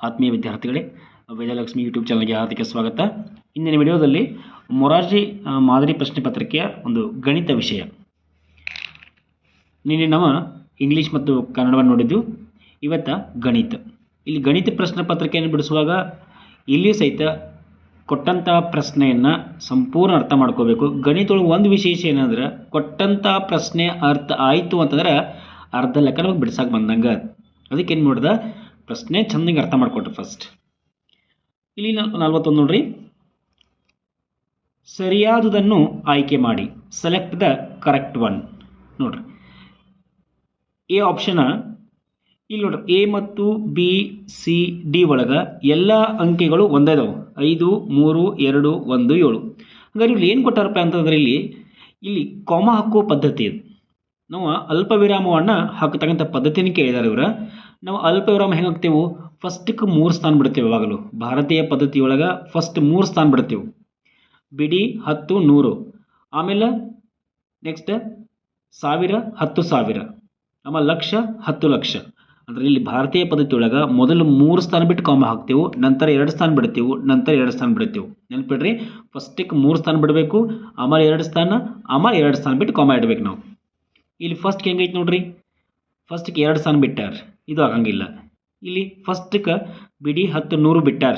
ಆತ್ಮೀಯ ವಿದ್ಯಾರ್ಥಿಗಳೇ ವಿಜಯಲಕ್ಷ್ಮಿ ಯೂಟ್ಯೂಬ್ ಚಾನಲ್ಗೆ ಹಾರ್ದಿಕ ಸ್ವಾಗತ. ಇಂದಿನ ವಿಡಿಯೋದಲ್ಲಿ ಮೊರಾರ್ಜಿ ಮಾದರಿ ಪ್ರಶ್ನೆ ಪತ್ರಿಕೆಯ ಒಂದು ಗಣಿತ ವಿಷಯ. ನಿನ್ನೆ ನಾವು ಇಂಗ್ಲೀಷ್ ಮತ್ತು ಕನ್ನಡವನ್ನು ನೋಡಿದ್ದು, ಇವತ್ತ ಗಣಿತ. ಇಲ್ಲಿ ಗಣಿತ ಪ್ರಶ್ನೆ ಪತ್ರಿಕೆಯನ್ನು ಬಿಡಿಸುವಾಗ ಇಲ್ಲಿಯೂ ಸಹಿತ ಕೊಟ್ಟಂತಹ ಪ್ರಶ್ನೆಯನ್ನು ಸಂಪೂರ್ಣ ಅರ್ಥ ಮಾಡ್ಕೋಬೇಕು. ಗಣಿತೊಳಗೆ ಒಂದು ವಿಶೇಷ ಏನಂದ್ರೆ ಕೊಟ್ಟಂತಹ ಪ್ರಶ್ನೆ ಅರ್ಥ ಆಯಿತು ಅಂತಂದ್ರೆ ಅರ್ಧ ಲೆಕ್ಕ ನಮಗೆ ಬಿಡ್ಸಕ್ಕೆ ಬಂದಂಗೆ ಅದಕ್ಕೆ ಏನು ಮಾಡಿದ ಪ್ರಶ್ನೆ ಚೆಂದಾಗಿ ಅರ್ಥ ಮಾಡಿಕೊಟ್ರು ಫಸ್ಟ್ ಇಲ್ಲಿ ನಲ್- ನಲ್ವತ್ತೊಂದು ನೋಡ್ರಿ. ಸರಿಯಾದುದನ್ನು ಆಯ್ಕೆ ಮಾಡಿ. ಸೆಲೆಕ್ಟ್ ದ ಕರೆಕ್ಟ್ ಒನ್ ನೋಡ್ರಿ. ಎ ಆಪ್ಷನ ಇಲ್ಲಿ ನೋಡ್ರಿ. ಎ ಮತ್ತು ಬಿ, ಸಿ, ಡಿ ಒಳಗೆ ಎಲ್ಲ ಅಂಕೆಗಳು ಒಂದೇ ಇದಾವೆ. ಐದು, ಮೂರು, ಎರಡು, ಒಂದು, ಏಳು. ಹಂಗಾರೆ ಇಲ್ಲಿ ಏನು ಕೊಟ್ಟಾರಪ್ಪ ಅಂತಂದ್ರೆ ಇಲ್ಲಿ ಇಲ್ಲಿ ಕೊಮ ಹಾಕುವ ಪದ್ಧತಿ ಇದು. ನಾವು ಅಲ್ಪ ವಿರಾಮವನ್ನು ಹಾಕತಕ್ಕಂಥ ಪದ್ಧತಿನ ಕೇಳಿದ್ದಾರೆ ಇವರು. ನಾವು ಅಲ್ಪ ವಿರಾಮ ಹಾಕ್ತೇವೆ ಫಸ್ಟಿಗೆ ಮೂರು ಸ್ಥಾನ ಬಿಡ್ತೇವೆ ಯಾವಾಗಲೂ ಭಾರತೀಯ ಪದ್ಧತಿಯೊಳಗೆ ಫಸ್ಟ್ ಮೂರು ಸ್ಥಾನ ಬಿಡ್ತೇವೆ. ಬಿಡಿ ಹತ್ತು ನೂರು. ಆಮೇಲೆ ನೆಕ್ಸ್ಟ್ ಸಾವಿರ ಹತ್ತು ಸಾವಿರ. ಆಮೇಲೆ ಲಕ್ಷ ಹತ್ತು ಲಕ್ಷ. ಅಂದ್ರೆ ಇಲ್ಲಿ ಭಾರತೀಯ ಪದ್ಧತಿಯೊಳಗೆ ಮೊದಲು ಮೂರು ಸ್ಥಾನ ಬಿಟ್ಟು ಕಾಮ ಹಾಕ್ತೇವೆ, ನಂತರ ಎರಡು ಸ್ಥಾನ ಬಿಡ್ತೇವೆ, ನಂತರ ಎರಡು ಸ್ಥಾನ ಬಿಡ್ತೇವೆ. ನೆನ್ಪಿಡ್ರಿ? ಫಸ್ಟಿಗೆ ಮೂರು ಸ್ಥಾನ ಬಿಡಬೇಕು, ಆಮೇಲೆ ಎರಡು ಸ್ಥಾನ, ಆಮೇಲೆ ಎರಡು ಸ್ಥಾನ ಬಿಟ್ಟು ಕಾಮ ಇಡ್ಬೇಕು ನಾವು. ಇಲ್ಲಿ ಫಸ್ಟ್ ಹೆಂಗೈತೆ ನೋಡ್ರಿ? ಫಸ್ಟ್ಗೆ ಎರಡು ಸ್ಥಾನ ಬಿಟ್ಟಾರ. ಇದು ಆಗಂಗಿಲ್ಲ. ಇಲ್ಲಿ ಫಸ್ಟ್ಗೆ ಬಿಡಿ ಹತ್ತು ನೂರು ಬಿಟ್ಟಾರ.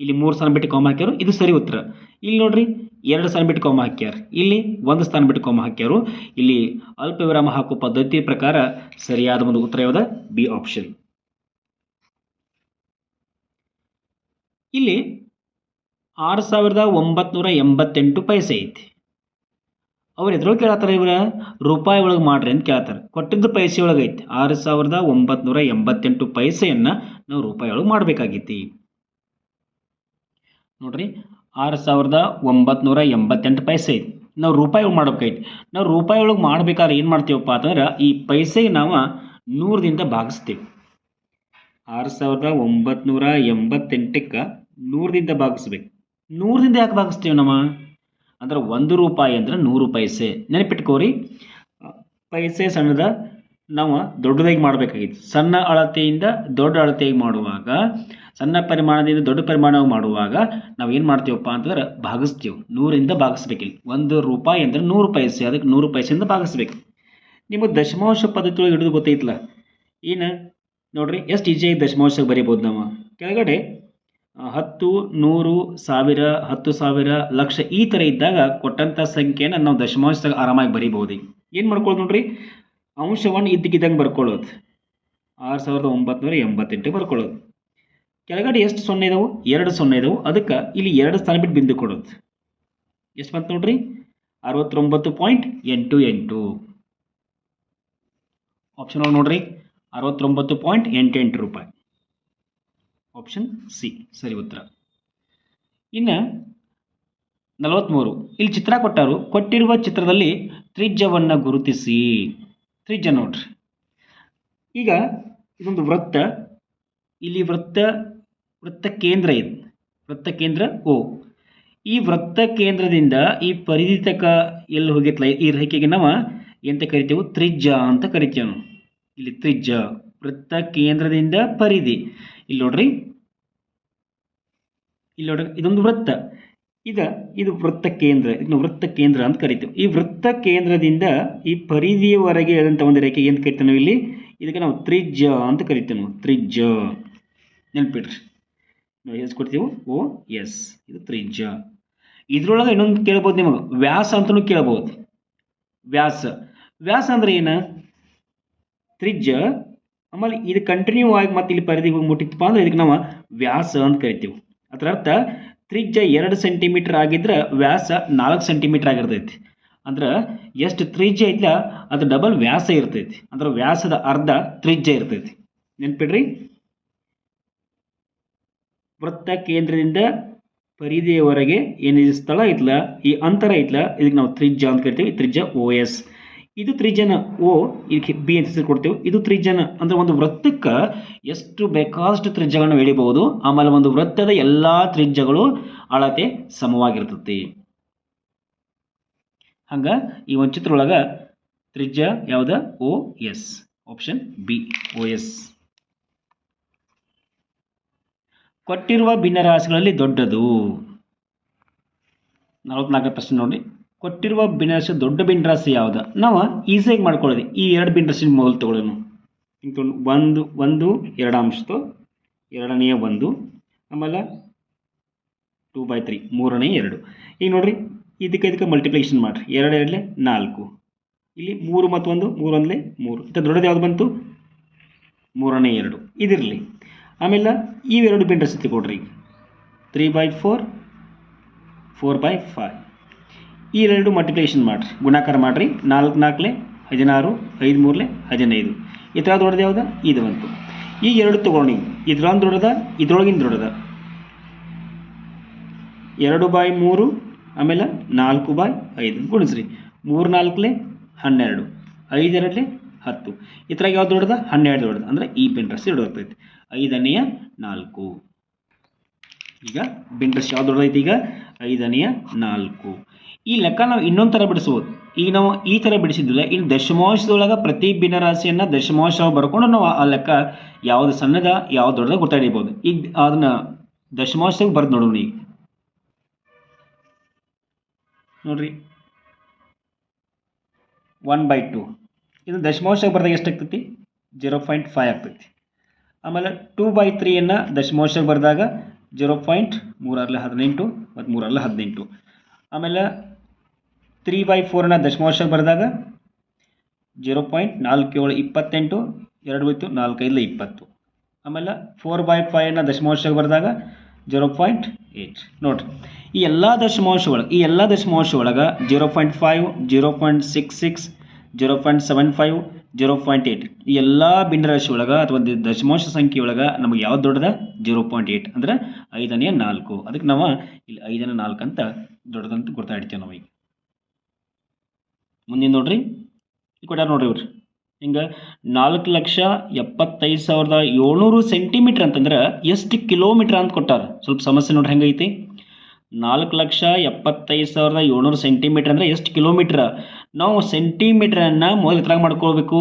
ಇಲ್ಲಿ ಮೂರು ಸ್ಥಾನ ಬಿಟ್ಟು ಕಾಮ ಹಾಕ್ಯಾರು. ಇದು ಸರಿ ಉತ್ತರ. ಇಲ್ಲಿ ನೋಡ್ರಿ, ಎರಡು ಸ್ಥಾನ ಬಿಟ್ಟು ಕಾಮ ಹಾಕ್ಯಾರ. ಇಲ್ಲಿ ಒಂದು ಸ್ಥಾನ ಬಿಟ್ಟು ಕಾಮ ಹಾಕ್ಯಾರು. ಇಲ್ಲಿ ಅಲ್ಪ ವಿರಾಮ ಹಾಕೋ ಪದ್ಧತಿ ಪ್ರಕಾರ ಸರಿಯಾದ ಒಂದು ಉತ್ತರ ಯಾವುದು? ಬಿ ಆಪ್ಷನ್ ಇಲ್ಲಿ ಆರು ಸಾವಿರದ ಒಂಬತ್ನೂರ ಎಂಬತ್ತೆಂಟು ಪೈಸೆ ಐತಿ. ಅವ್ರು ಎದ್ರೊಳಗೆ ಕೇಳತ್ತಾರ ಇವ್ರ? ರೂಪಾಯಿ ಒಳಗೆ ಮಾಡ್ರಿ ಅಂತ ಕೇಳ್ತಾರೆ ಕೊಟ್ಟಿದ್ದು ಪೈಸೆ ಒಳಗೆ ಐತಿ. ಆರು ಸಾವಿರದ ಒಂಬತ್ನೂರ ಎಂಬತ್ತೆಂಟು ಪೈಸೆಯನ್ನು ನಾವು ರೂಪಾಯಿ ಒಳಗೆ ಮಾಡಬೇಕಾಗೈತಿ. ನೋಡ್ರಿ, ಆರು ಸಾವಿರದ ಒಂಬತ್ನೂರ ಎಂಬತ್ತೆಂಟು ಪೈಸೆ ಐತಿ. ನಾವು ರೂಪಾಯಿ ಒಳಗೆ ಮಾಡ್ಬೇಕೈತಿ ನಾವು ರೂಪಾಯಿ ಒಳಗೆ ಮಾಡ್ಬೇಕಾದ್ರೆ ಏನು ಮಾಡ್ತೀವಪ್ಪ ಅಂತಂದ್ರೆ ಈ ಪೈಸೆಗೆ ನಾವು ನೂರದಿಂದ ಭಾಗಿಸ್ತೀವಿ. ಆರು ಸಾವಿರದ ಒಂಬತ್ನೂರ ಎಂಬತ್ತೆಂಟಕ್ಕೆ ನೂರದಿಂದ ಭಾಗಿಸ್ಬೇಕು. ನೂರದಿಂದ ಯಾಕೆ ಭಾಗಿಸ್ತೀವಿ ನಾವು? ಅಂದ್ರೆ ಒಂದು ರೂಪಾಯಿ ಅಂದ್ರೆ ನೂರು ಪೈಸೆ. ನೆನಪಿಟ್ಕೋರಿ. ಪೈಸೆ ಸಣ್ಣದ ನಾವು ದೊಡ್ಡದಾಗಿ ಮಾಡಬೇಕಾಗಿತ್ತು. ಸಣ್ಣ ಅಳತೆಯಿಂದ ದೊಡ್ಡ ಅಳತೆಯಾಗಿ ಮಾಡುವಾಗ, ಸಣ್ಣ ಪರಿಮಾಣದಿಂದ ದೊಡ್ಡ ಪರಿಮಾಣ ಮಾಡುವಾಗ ನಾವು ಏನು ಮಾಡ್ತೀವಪ್ಪ ಅಂತಂದ್ರೆ ಭಾಗಿಸ್ತೀವಿ. ನೂರಿಂದ ಭಾಗಿಸ್ಬೇಕಿಲ್ಲ. ಒಂದು ರೂಪಾಯಿ ಅಂದ್ರೆ ನೂರು ಪೈಸೆ. ಅದಕ್ಕೆ ನೂರು ಪೈಸೆಯಿಂದ ಭಾಗಿಸ್ಬೇಕು. ನಿಮಗೆ ದಶಮಾಂಶ ಪದ್ಧತಿ ಒಳಗೆ ಹಿಡಿದು ಗೊತ್ತೈತಲ್ಲ? ಏನು? ನೋಡ್ರಿ, ಎಷ್ಟು ಈಜಿಯಾಗಿ ದಶಮಾಂಶಕ್ಕೆ ಬರೀಬೋದು ನಾವು. ಕೆಳಗಡೆ ಹತ್ತು, ನೂರು, ಸಾವಿರ, ಹತ್ತು ಸಾವಿರ, ಲಕ್ಷ ಈ ಥರ ಇದ್ದಾಗ ಕೊಟ್ಟಂಥ ಸಂಖ್ಯೆನ ನಾವು ದಶಮಾಂಶದಾಗ ಆರಾಮಾಗಿ ಬರೀಬೋದು ಏನು ಮಾಡ್ಕೊಳ್ಳೋದು ನೋಡ್ರಿ? ಅಂಶವನ್ನು ಇದ್ದಕ್ಕಿದ್ದಂಗೆ ಬರ್ಕೊಳ್ಳೋದು. ಆರು ಸಾವಿರದ ಒಂಬತ್ನೂರ ಎಂಬತ್ತೆಂಟು ಬರ್ಕೊಳ್ಳೋದು. ಕೆಳಗಡೆ ಎಷ್ಟು ಸೊನ್ನೆ ಇದಾವೆ? ಎರಡು ಸೊನ್ನೆ ಇದಾವೆ. ಅದಕ್ಕೆ ಇಲ್ಲಿ ಎರಡು ಸ್ಥಾನ ಬಿಟ್ಟು ಬಿಂದು ಕೊಡೋದು. ಎಷ್ಟು ಬಂತು ನೋಡ್ರಿ? ಅರವತ್ತೊಂಬತ್ತು ಪಾಯಿಂಟ್ ಎಂಟು ಎಂಟು. ಆಪ್ಷನ್ ನೋಡ್ರಿ. ಅರವತ್ತೊಂಬತ್ತು ಪಾಯಿಂಟ್ ಎಂಟೆಂಟು ಎಂಟು ರೂಪಾಯಿ. ಆಪ್ಷನ್ ಸಿ ಸರಿ, ಉತ್ತರ. ಇನ್ನು ನಲವತ್ತ್ಮೂರು ಇಲ್ಲಿ ಚಿತ್ರ ಕೊಟ್ಟರು. ಕೊಟ್ಟಿರುವ ಚಿತ್ರದಲ್ಲಿ ತ್ರಿಜ್ಯವನ್ನು ಗುರುತಿಸಿ. ತ್ರಿಜ್ಯ ನೋಡ್ರಿ. ಈಗ ಇದೊಂದು ವೃತ್ತ. ಇಲ್ಲಿ ವೃತ್ತ ವೃತ್ತ ಕೇಂದ್ರ ಇದೆ. ವೃತ್ತ ಕೇಂದ್ರ ಓ. ಈ ವೃತ್ತ ಕೇಂದ್ರದಿಂದ ಈ ಪರಿಧಿ ತಕ ಎಲ್ಲಿ ಹೋಗಿತ್ತಲ್ಲ ಈ ರೇಖೆಗೆ ನಾವು ಎಂತ ಕರಿತೇವೆ? ತ್ರಿಜ್ಯ ಅಂತ ಕರಿತೇವೆ ಇಲ್ಲಿ ತ್ರಿಜ್ಯ, ವೃತ್ತ ಕೇಂದ್ರದಿಂದ ಪರಿಧಿ. ಇಲ್ಲಿ ನೋಡ್ರಿ. ಇಲ್ಲಿ ನೋಡ್ರಿ, ಇದೊಂದು ವೃತ್ತ. ಇದ, ಇದು ವೃತ್ತ ಕೇಂದ್ರ, ಇದನ್ನ ವೃತ್ತ ಕೇಂದ್ರ ಅಂತ ಕರಿತೀವಿ. ಈ ವೃತ್ತ ಕೇಂದ್ರದಿಂದ ಈ ಪರಿಧಿಯವರೆಗೆ ಆದಂಥ ಒಂದು ರೇಖೆ ಏನು ಕರಿತೀವಿ ನಾವು ಇಲ್ಲಿ? ಇದಕ್ಕೆ ನಾವು ತ್ರಿಜ್ಯ ಅಂತ ಕರಿತೀವಿ ನಾವು, ತ್ರಿಜ್ಯ. ನೆನ್ಪಿಡ್ರಿ. ನಾವು ಎಸ್ ಓ, ಎಸ್, ಇದು ತ್ರಿಜ್ಯ. ಇದ್ರೊಳಗೆ ಇನ್ನೊಂದು ಕೇಳ್ಬೋದು ನಿಮಗೆ, ವ್ಯಾಸ ಅಂತಲೂ ಕೇಳ್ಬೋದು. ವ್ಯಾಸ. ವ್ಯಾಸ ಅಂದ್ರೆ ಏನು? ತ್ರಿಜ್ಯ. ಆಮೇಲೆ ಇದು ಕಂಟಿನ್ಯೂ ಆಗಿ ಮತ್ತೆ ಇಲ್ಲಿ ಪರಿಧಿಗೆ ಹೋಗಿ ಮುಟ್ಟಿತ್ತಪ್ಪ ಅಂದ್ರೆ ಇದಕ್ಕೆ ನಾವು ವ್ಯಾಸ ಅಂತ ಕರಿತೀವಿ. ಅದರ ಅರ್ಥ ತ್ರಿಜ್ಯ ಎರಡು ಸೆಂಟಿಮೀಟರ್ ಆಗಿದ್ರೆ ವ್ಯಾಸ ನಾಲ್ಕು ಸೆಂಟಿಮೀಟರ್ ಆಗಿರ್ತೈತಿ. ಅಂದ್ರೆ ಎಷ್ಟು ತ್ರಿಜ್ಯ ಐತ್ಲ ಅದು ಡಬಲ್ ವ್ಯಾಸ ಇರ್ತೈತಿ. ಅಂದ್ರೆ ವ್ಯಾಸದ ಅರ್ಧ ತ್ರಿಜ್ಯ ಇರ್ತೈತಿ. ನೆನ್ಪಿಡ್ರಿ? ವೃತ್ತ ಕೇಂದ್ರದಿಂದ ಪರಿಧಿಯವರೆಗೆ ಏನಿದೆ ಸ್ಥಳ ಐತ್ಲ? ಈ ಅಂತರ ಐತ್ಲ. ಇದಕ್ಕೆ ನಾವು ತ್ರಿಜ್ಯ ಅಂತ ಕರಿತೀವಿ. ತ್ರಿಜ್ಯ ಓ ಎಸ್ ಇದು ತ್ರಿಜನ ಓ, ಇದಕ್ಕೆ ಬಿ ಅಂತ ಹೆಸರು ಕೊಡ್ತೇವೆ. ಇದು ತ್ರಿಜನ, ಅಂದ್ರೆ ಒಂದು ವೃತ್ತಕ್ಕೆ ಎಷ್ಟು ಬೇಕಾದಷ್ಟು ತ್ರಿಜ್ಯಗಳನ್ನು ಎಳಿಬಹುದು. ಆಮೇಲೆ ಒಂದು ವೃತ್ತದ ಎಲ್ಲ ತ್ರಿಜ್ಯಗಳು ಅಳತೆ ಸಮವಾಗಿರ್ತತಿ. ಹಂಗ ಈ ಒಂದು ಚಿತ್ರ ಒಳಗ ತ್ರಿಜ್ಯ ಯಾವ್ದ? O S. Option B O S. ಕೊಟ್ಟಿರುವ ಭಿನ್ನರಾಶಿಗಳಲ್ಲಿ ದೊಡ್ಡದು. ನಲವತ್ನಾಲ್ಕನೇ ಪ್ರಶ್ನೆ ನೋಡಿ. ಕೊಟ್ಟಿರುವ ಭಿನ್ನರಾಶಿ ದೊಡ್ಡ ಭಿನ್ನರಾಶಿ ಯಾವುದು? ನಾವು ಈಸಿಯಾಗಿ ಮಾಡ್ಕೊಳ್ಳೋದು. ಈ ಎರಡು ಭಿನ್ನರಾಶಿ ಮೊದಲು ತಗೊಳ್ಳೋಣ. ಇಂಥ ಒಂದು ಒಂದು ಎರಡು ಅಂಶದ್ದು ಎರಡನೆಯ ಒಂದು, ಆಮೇಲೆ ಟೂ ಬೈ ತ್ರೀ ಮೂರನೇ ಎರಡು. ಈಗ ನೋಡ್ರಿ, ಇದಕ್ಕೆ ಇದಕ್ಕೆ ಮಲ್ಟಿಪ್ಲಿಕೇಶನ್ ಮಾಡಿರಿ. ಎರಡು, ಎರಡಲೇ ನಾಲ್ಕು. ಇಲ್ಲಿ ಮೂರು ಮತ್ತು ಒಂದು, ಮೂರು ಒಂದಲೇ ಮೂರು. ಇಂಥ ದೊಡ್ಡದು ಯಾವುದು ಬಂತು? ಮೂರನೇ ಎರಡು. ಇದಿರಲಿ. ಆಮೇಲೆ ಇವೆರಡು ಎರಡು ತಗೊಳ್ರಿ three by four four by five ಈ ಎರಡು ಮಲ್ಟಿಪ್ಲಿಕೇಶನ್ ಮಾಡಿರಿ. ಗುಣಾಕಾರ ಮಾಡಿರಿ. ನಾಲ್ಕು, ನಾಲ್ಕಲೆ ಹದಿನಾರು, ಐದು, ಮೂರಲೆ ಹದಿನೈದು. ಈ ಥರ ದೊಡ್ಡದು ಯಾವುದು? ಇದು ಬಂತು. ಈ ಎರಡು ತೊಗೊಂಡು ಇದ್ರೊಂದು ದೊಡ್ಡದ ಇದ್ರೊಳಗಿನ ದೊಡ್ಡದ. ಎರಡು ಬಾಯ್ ಮೂರು, ಆಮೇಲೆ ನಾಲ್ಕು ಬಾಯ್ ಐದು. ಗುಣಿಸ್ರಿ. ಮೂರು, ನಾಲ್ಕಲೆ ಹನ್ನೆರಡು. ಐದೆರಡಲೆ ಹತ್ತು. ಈ ಥರ ಯಾವ್ದು ದೊಡ್ಡದ? ಹನ್ನೆರಡು ದೊಡ್ಡದ. ಅಂದರೆ ಈ ಬಿಂಡ್ರಸ್ ದೊಡ್ಡದಾಗ್ತೈತಿ ಐದನೆಯ ನಾಲ್ಕು. ಈಗ ಬಿಂಡ್ರಸ್ ಯಾವ್ದು ದೊಡ್ಡದೈತಿ ಈಗ? ಐದನೆಯ ನಾಲ್ಕು. ಈ ಲೆಕ್ಕ ನಾವು ಇನ್ನೊಂದು ಥರ ಬಿಡಿಸ್ಬೋದು. ಈಗ ನಾವು ಈ ಥರ ಬಿಡಿಸಿದ್ರೆ ಇಲ್ಲಿ ದಶಮಾಂಶದೊಳಗೆ ಪ್ರತಿ ಭಿನ್ನರಾಶಿಯನ್ನು ದಶಮಾಂಶ ಬರ್ಕೊಂಡು ನಾವು ಆ ಲೆಕ್ಕ ಯಾವ್ದು ಸಣ್ಣದ, ಯಾವ್ದು ದೊಡ್ಡದ ಗೊತ್ತಾಡಿಬೋದು ಈಗ ಅದನ್ನ ದಶಮಾಂಶದಾಗ ಬರ್ದು ನೋಡೋಣ ಈಗ. ನೋಡ್ರಿ. ಒನ್ ಬೈ ಟು ಇದು ದಶಮಾಂಶಕ್ಕೆ ಬರ್ದಾಗ ಎಷ್ಟಾಗ್ತೈತಿ? ಜೀರೋ ಪಾಯಿಂಟ್ ಫೈವ್ ಆಗ್ತೈತಿ. ಆಮೇಲೆ ಟೂ ಬೈ ತ್ರೀಯನ್ನು ದಶಮಾಂಶಕ್ಕೆ ಬರೆದಾಗ ಜೀರೋ ಪಾಯಿಂಟ್ ಮೂರರಲ್ಲಿ ಹದಿನೆಂಟು ಮತ್ತು ಮೂರರಲ್ಲಿ ಹದಿನೆಂಟು. ಆಮೇಲೆ ತ್ರೀ ಬೈ ಫೋರನ್ನ ದಶಮಾಂಶಕ್ಕೆ ಬರೆದಾಗ ಜೀರೋ ಪಾಯಿಂಟ್ ನಾಲ್ಕು ಏಳು ಇಪ್ಪತ್ತೆಂಟು, ಎರಡು ಹೋಯ್ತು ನಾಲ್ಕೈದು ಇಪ್ಪತ್ತು. ಆಮೇಲೆ ಫೋರ್ ಬೈ ಫೈವನ್ನ ದಶಮಾಂಶಕ್ಕೆ ಬರೆದಾಗ ಜೀರೋ ಪಾಯಿಂಟ್ ಏಯ್ಟ್ ನೋಡಿರಿ, ಈ ಎಲ್ಲ ದಶಮಾಂಶಗಳು, ಈ ಎಲ್ಲ ದಶಮಾಂಶ ಒಳಗೆ zero point five zero point six six zero point seven five zero point eight ಈ ಎಲ್ಲ ಭಿನ್ನರಾಶಿ ಒಳಗೆ ಅಥವಾ ದಶಮಾಂಶ ಸಂಖ್ಯೆ ಒಳಗೆ ನಮಗೆ ಯಾವ್ದು ದೊಡ್ಡದ? ಜೀರೋ ಪಾಯಿಂಟ್ ಏಯ್ಟ್ ಅಂದ್ರೆ ಐದನೇ ನಾಲ್ಕು. ಅದಕ್ಕೆ ನಾವು ಇಲ್ಲಿ ಐದನೇ ನಾಲ್ಕು ಅಂತ ದೊಡ್ಡದಂತ ಗುರ್ತಾಡ್ತೀವಿ ನಾವು ಈಗ ಮುಂದಿನ ನೋಡ್ರಿ. ಕೊಟ್ಟಾರ ನೋಡ್ರಿ ಇವ್ರಿ? ಹಿಂಗೆ ನಾಲ್ಕು ಲಕ್ಷ ಎಪ್ಪತ್ತೈದು ಸಾವಿರದ ಏಳ್ನೂರು ಸೆಂಟಿಮೀಟ್ರ್ ಅಂತಂದ್ರೆ ಎಷ್ಟು ಕಿಲೋಮೀಟ್ರ್ ಅಂತ ಕೊಟ್ಟಾರ? ಸ್ವಲ್ಪ ಸಮಸ್ಯೆ ನೋಡ್ರಿ ಹೆಂಗೈತಿ ನಾಲ್ಕು ಲಕ್ಷ ಎಪ್ಪತ್ತೈದು ಸಾವಿರದ ಏಳ್ನೂರು ಸೆಂಟಿಮೀಟ್ರ್ ಅಂದರೆ ಎಷ್ಟು ಕಿಲೋಮೀಟ್ರ್? ನಾವು ಸೆಂಟಿಮೀಟ್ರನ್ನು ಮೊದಲು ಎತ್ತರಾಗ ಮಾಡ್ಕೊಳ್ಬೇಕು,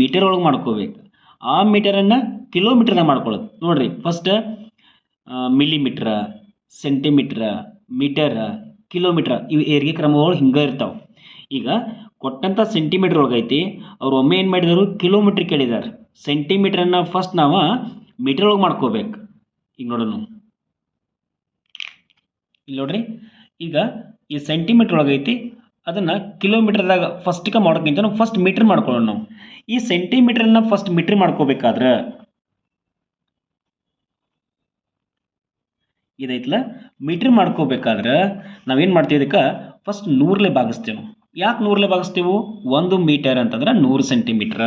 ಮೀಟರ್ ಒಳಗೆ ಮಾಡ್ಕೋಬೇಕು ಆ ಮೀಟರನ್ನು ಕಿಲೋಮೀಟ್ರನ್ನ ಮಾಡ್ಕೊಳ್ಳೋದು ನೋಡ್ರಿ first millimetre centimetre metre kilometre ಇವು ಏರಿಗೆ ಕ್ರಮಗಳು ಹಿಂಗೆ ಇರ್ತಾವೆ. ಈಗ ಕೊಟ್ಟಂಥ ಸೆಂಟಿಮೀಟ್ರ್ ಒಳಗೈತಿ ಅವ್ರು ಒಮ್ಮೆ ಏನು ಮಾಡಿದರು? ಕಿಲೋಮೀಟ್ರ್ ಕೇಳಿದ್ದಾರೆ ಸೆಂಟಿಮೀಟ್ರನ್ನು ಫಸ್ಟ್ ನಾವು ಮೀಟರ್ ಒಳಗೆ ಮಾಡ್ಕೋಬೇಕು. ಈಗ ನೋಡೋಣ. ಇಲ್ಲಿ ನೋಡ್ರಿ. ಈಗ ಈ ಸೆಂಟಿಮೀಟ್ರ್ ಒಳಗೈತಿ ಅದನ್ನು ಫಸ್ಟ್ ಫಸ್ಟಿಗೆ ಮಾಡೋಕ್ಕಿಂತ ನಾವು ಫಸ್ಟ್ ಮೀಟ್ರ್ ಮಾಡ್ಕೊಳ್ಳೋಣ ನಾವು. ಈ ಸೆಂಟಿಮೀಟ್ರನ್ನ ಫಸ್ಟ್ ಮೀಟ್ರ್ ಮಾಡ್ಕೋಬೇಕಾದ್ರೆ ಇದೈತಲ್ಲ ಮೀಟ್ರ್ ಮಾಡ್ಕೋಬೇಕಾದ್ರೆ ನಾವೇನು ಮಾಡ್ತೀವಿ ಇದಕ್ಕೆ? ಫಸ್ಟ್ ನೂರಲೆ ಭಾಗಿಸ್ತೇವೆ ಯಾಕೆ ನೂರಲೆ ಭಾಗಿಸ್ತೀವಿ? ಒಂದು ಮೀಟರ್ ಅಂತಂದ್ರೆ ನೂರು ಸೆಂಟಿಮೀಟ್ರ.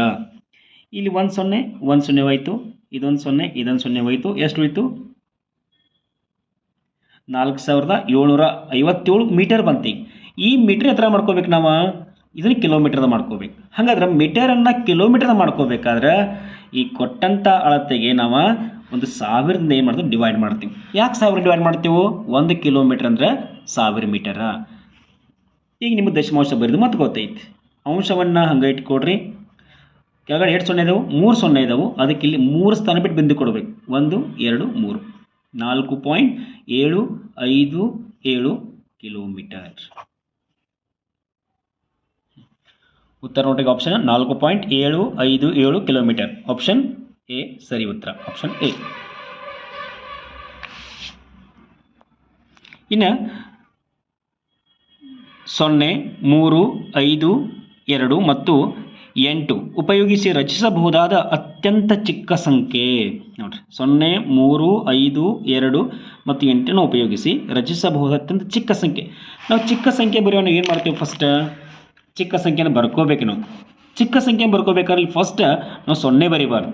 ಇಲ್ಲಿ ಒಂದು ಸೊನ್ನೆ ಒಂದು ಸೊನ್ನೆ ಹೋಯ್ತು. ಇದೊಂದು ಸೊನ್ನೆ ಇದೊಂದು ಸೊನ್ನೆ ಹೋಯ್ತು. ಎಷ್ಟು ಹೋಯ್ತು? ನಾಲ್ಕು ಸಾವಿರದ ಏಳ್ನೂರ ಐವತ್ತೇಳು ಮೀಟರ್ ಬಂತು. ಈ ಮೀಟ್ರ್ ಎತ್ತರ ಮಾಡ್ಕೋಬೇಕು ನಾವು? ಇದನ್ನ ಕಿಲೋಮೀಟರ್ದ ಮಾಡ್ಕೋಬೇಕು. ಹಾಗಾದ್ರೆ ಮೀಟರನ್ನು ಕಿಲೋಮೀಟರ್ದ ಮಾಡ್ಕೋಬೇಕಾದ್ರೆ ಈ ಕೊಟ್ಟಂಥ ಅಳತೆಗೆ ನಾವು ಒಂದು ಸಾವಿರದಿಂದ ಏನು ಮಾಡ್ತೀವಿ? ಡಿವೈಡ್ ಮಾಡ್ತೀವಿ. ಯಾಕೆ ಸಾವಿರ ಡಿವೈಡ್ ಮಾಡ್ತೀವಿ? ಒಂದು ಕಿಲೋಮೀಟರ್ ಅಂದ್ರೆ ಸಾವಿರ ಮೀಟರ. ಈಗ ನಿಮ್ಮ ದಶಮಾಂಶ ಬರೆದು ಮತ್ತೆ ಗೊತ್ತೈತಿ. ಅಂಶವನ್ನು ಹಂಗೆ ಇಟ್ಕೊಡ್ರಿ. ಕೆಳಗಡೆ ಎರಡು ಸೊನ್ನೆ ಇದಾವೆ, ಮೂರು ಸೊನ್ನೆ ಇದಾವೆ. ಅದಕ್ಕೆ ಇಲ್ಲಿ ಮೂರು ಸ್ಥಾನ ಬಿಟ್ಟು ಬಿಂದು ಕೊಡಬೇಕು. ಒಂದು, ಎರಡು, ಮೂರು. ನಾಲ್ಕು ಪಾಯಿಂಟ್ ಏಳು, ಐದು, ಏಳು ಕಿಲೋಮೀಟರ್. ಉತ್ತರ ನೋಟಿಗೆ ಆಪ್ಷನ್ ನಾಲ್ಕು ಪಾಯಿಂಟ್ ಏಳು, ಐದು, ಏಳು ಕಿಲೋಮೀಟರ್. ಆಪ್ಷನ್ ಎ, ಸರಿ ಉತ್ತರ. Option A. ಇನ್ನು ಸೊನ್ನೆ, ಮೂರು, ಐದು, ಎರಡು ಮತ್ತು ಎಂಟು ಉಪಯೋಗಿಸಿ ರಚಿಸಬಹುದಾದ ಅತ್ಯಂತ ಚಿಕ್ಕ ಸಂಖ್ಯೆ. ನೋಡ್ರಿ, ಸೊನ್ನೆ, ಮೂರು, ಐದು, ಎರಡು ಮತ್ತು ಎಂಟನ್ನು ಉಪಯೋಗಿಸಿ ರಚಿಸಬಹುದಾದ ಅತ್ಯಂತ ಚಿಕ್ಕ ಸಂಖ್ಯೆ. ನಾವು ಚಿಕ್ಕ ಸಂಖ್ಯೆ ಬರೆಯೋಣ, ಏನು ಮಾಡ್ತೀವಿ ಫಸ್ಟ್ ಚಿಕ್ಕ ಸಂಖ್ಯೆನ ಬರ್ಕೋಬೇಕು ನಾವು. ಚಿಕ್ಕ ಸಂಖ್ಯೆ ಬರ್ಕೋಬೇಕಾದ್ರೆ ಫಸ್ಟ್ ನಾವು ಸೊನ್ನೆ ಬರಿಬಾರ್ದು.